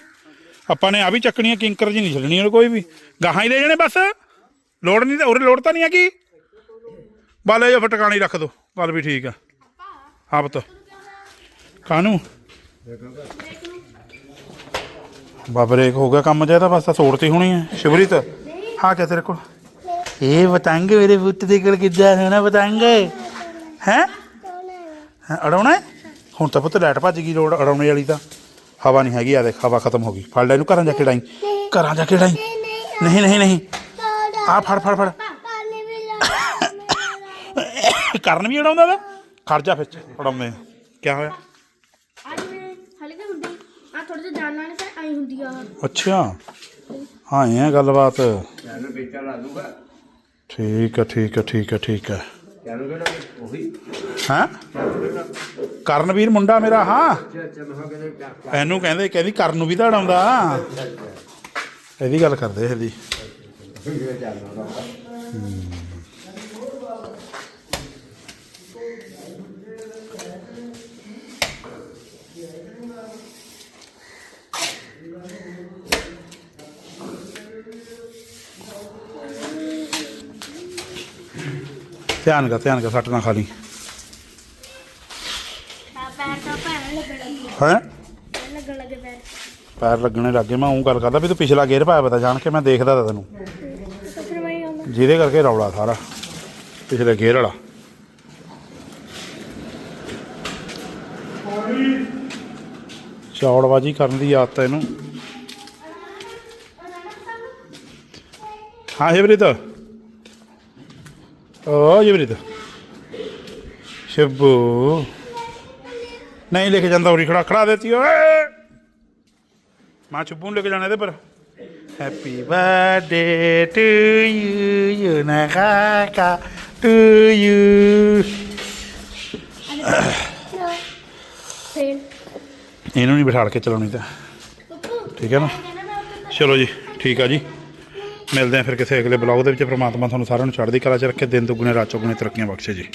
ਆਪਾਂ ਨੇ ਆ ਵੀ ਚੱਕਣੀਆਂ ਕਿੰਕਰ ਜੀ ਨਹੀਂ ਛੱਡਣੀ ਉਹਨੇ ਕੋਈ ਵੀ। ਗਾਹਾਂ ਹੀ ਲੈ ਜਾਣੇ ਬਸ। ਲੋੜ ਨਹੀਂ ਤਾਂ, ਉਰੇ ਲੋੜ ਤਾਂ ਨਹੀਂ ਆ ਕੀ ਬਾਲੇ ਜੋ ਫਟਕਾਣੀ ਰੱਖ ਦੋ। ਗੱਲ ਵੀ ਠੀਕ ਆ। ਹਾਂ, ਪੁੱਤ। ਕਾਨੂੰ? ਬਾਬਰੇਕ ਹੋ ਗਿਆ ਕੰਮ ਜ਼ਿਆਦਾ ਬਸ ਤਾਂ ਸੋੜਤੀ ਹੋਣੀ ਹੈ ਸ਼ਿਵਰੀਤ ਹਾਂ ਕਿਆ ਤੇਰੇ ਕੋਲ। ਇਹ ਪਤੰਗ ਮੇਰੇ ਪੁੱਤ ਦੇ ਕੋਲ ਕਿੱਦਾਂ ਹੋਣਾ ਪਤੰਗ ਹੈ? ਹੈ, ਅੜਾਉਣਾ ਹੈ? ਹੁਣ ਤਾਂ ਪੁੱਤ ਲਾਈਟ ਭੱਜ ਗਈ ਲੋੜ ਅੜਾਉਣੇ ਵਾਲੀ ਤਾਂ। ਹਵਾ ਨਹੀਂ ਹੈਗੀ, ਆ ਦੇਖ, ਹਵਾ ਖਤਮ ਹੋ ਗਈ। ਫੜ ਲੈ ਇਹਨੂੰ ਘਰਾਂ ਜਾ ਕੇ ਡਾਈ। ਘਰਾਂ ਜਾ ਕੇ ਡਾਈ। ਨਹੀਂ ਨਹੀਂ ਨਹੀਂ। ਆ ਫੜ ਫੜ ਫੜ। ਕਰਨ ਵੀ ਉਡਾਉਂਦਾ ਵਾ? ਖੜ ਜਾ ਫਿਰ ਉਡਾਉਂਦੇ ਆ। ਕੀ ਹੋਇਆ? ਅੱਜ ਮੈਂ ਹਲੇ ਹੁੰਦੀ ਆ ਥੋੜਾ ਜਿਹਾ ਜਾਣਨਾ ਨਹੀਂ ਫਿਰ ਆਈ ਹੁੰਦੀ ਆ ਅੱਛਾ। ਹਾਂ, ਇਹ ਆ ਗੱਲਬਾਤ। ਚੈਨਲ ਵੇਚਣ ਲਾ ਦੂਗਾ ਠੀਕ ਹੈ ਠੀਕ ਹੈ ਠੀਕ ਹੈ ਠੀਕ ਹੈ ਹਾਂ? ਕਰਨਵੀਰ ਮੁੰਡਾ ਮੇਰਾ, ਹਾਂ। ਇਹਨੂੰ ਕਹਿੰਦੇ, ਕਹਿੰਦੀ ਕਰਨ ਨੂੰ ਵੀ ਤਾਂ ਇਹਦੀ ਗੱਲ ਕਰਦੇ ਇਹਦੀ। ਧਿਆਨ ਕਰ ਧਿਆਨ ਕਰ, ਸੱਟ ਨਾ ਖਾ ਲਈ। ਪੈਰ ਲੱਗਣ ਲੱਗੇ ਹੈ? ਪੈਰ ਲੱਗਣੇ ਲੱਗੇ ਮੈਂ ਉਹ ਗੱਲ ਕਰਦਾ ਵੀ ਤੂੰ ਪਿਛਲਾ ਗੇਅਰ ਪਾਇਆ ਪਤਾ, ਜਾਣ ਕੇ ਮੈਂ ਦੇਖਦਾ ਤਾ ਤੈਨੂੰ। ਜਿਹਦੇ ਕਰਕੇ ਰੌਲਾ ਸਾਰਾ, ਪਿਛਲੇ ਗੇਅਰ ਵਾਲਾ। ਚੌੜਬਾਜੀ ਕਰਨ ਦੀ ਆਦਤ ਹੈ ਇਹਨੂੰ। ਹਾਂ ਜਬਰੀਤ ਓ ਜਬਰੀਤ ਸ਼ਿਬੂ ਨਹੀਂ ਲੈ ਕੇ ਜਾਂਦਾ ਉਰੀ ਖੜਾ ਖੜਾ ਦੇਤੀ ਓਏ ਮਾਂ ਚੁੱਪੂ ਲੈ ਕੇ ਜਾਣਾ ਇਹਦੇ ਪਰ happy birthday to you you ਨਾ ਕਾਕਾ ਟੂ ਯੂ ਇਹਨੂੰ ਨਹੀਂ ਬਿਠਾੜ ਕੇ ਚਲਾਉਣੀ ਤਾਂ ਠੀਕ ਹੈ ਨਾ ਚਲੋ ਜੀ ਠੀਕ ਆ ਜੀ ਮਿਲਦੇ ਆ ਫਿਰ ਕਿਸੇ ਅਗਲੇ ਬਲੌਗ ਦੇ ਵਿੱਚ। ਪ੍ਰਮਾਤਮਾ ਤੁਹਾਨੂੰ ਸਾਰਿਆਂ ਨੂੰ ਚੜ੍ਹਦੀ ਕਲਾ ਚ ਰੱਖੇ, ਦਿਨ ਦੁੱਗਣੇ, ਰਾਤ ਚੌਗੁਣੇ ਤਰੱਕੀਆਂ ਬਖਸ਼ੇ ਜੀ।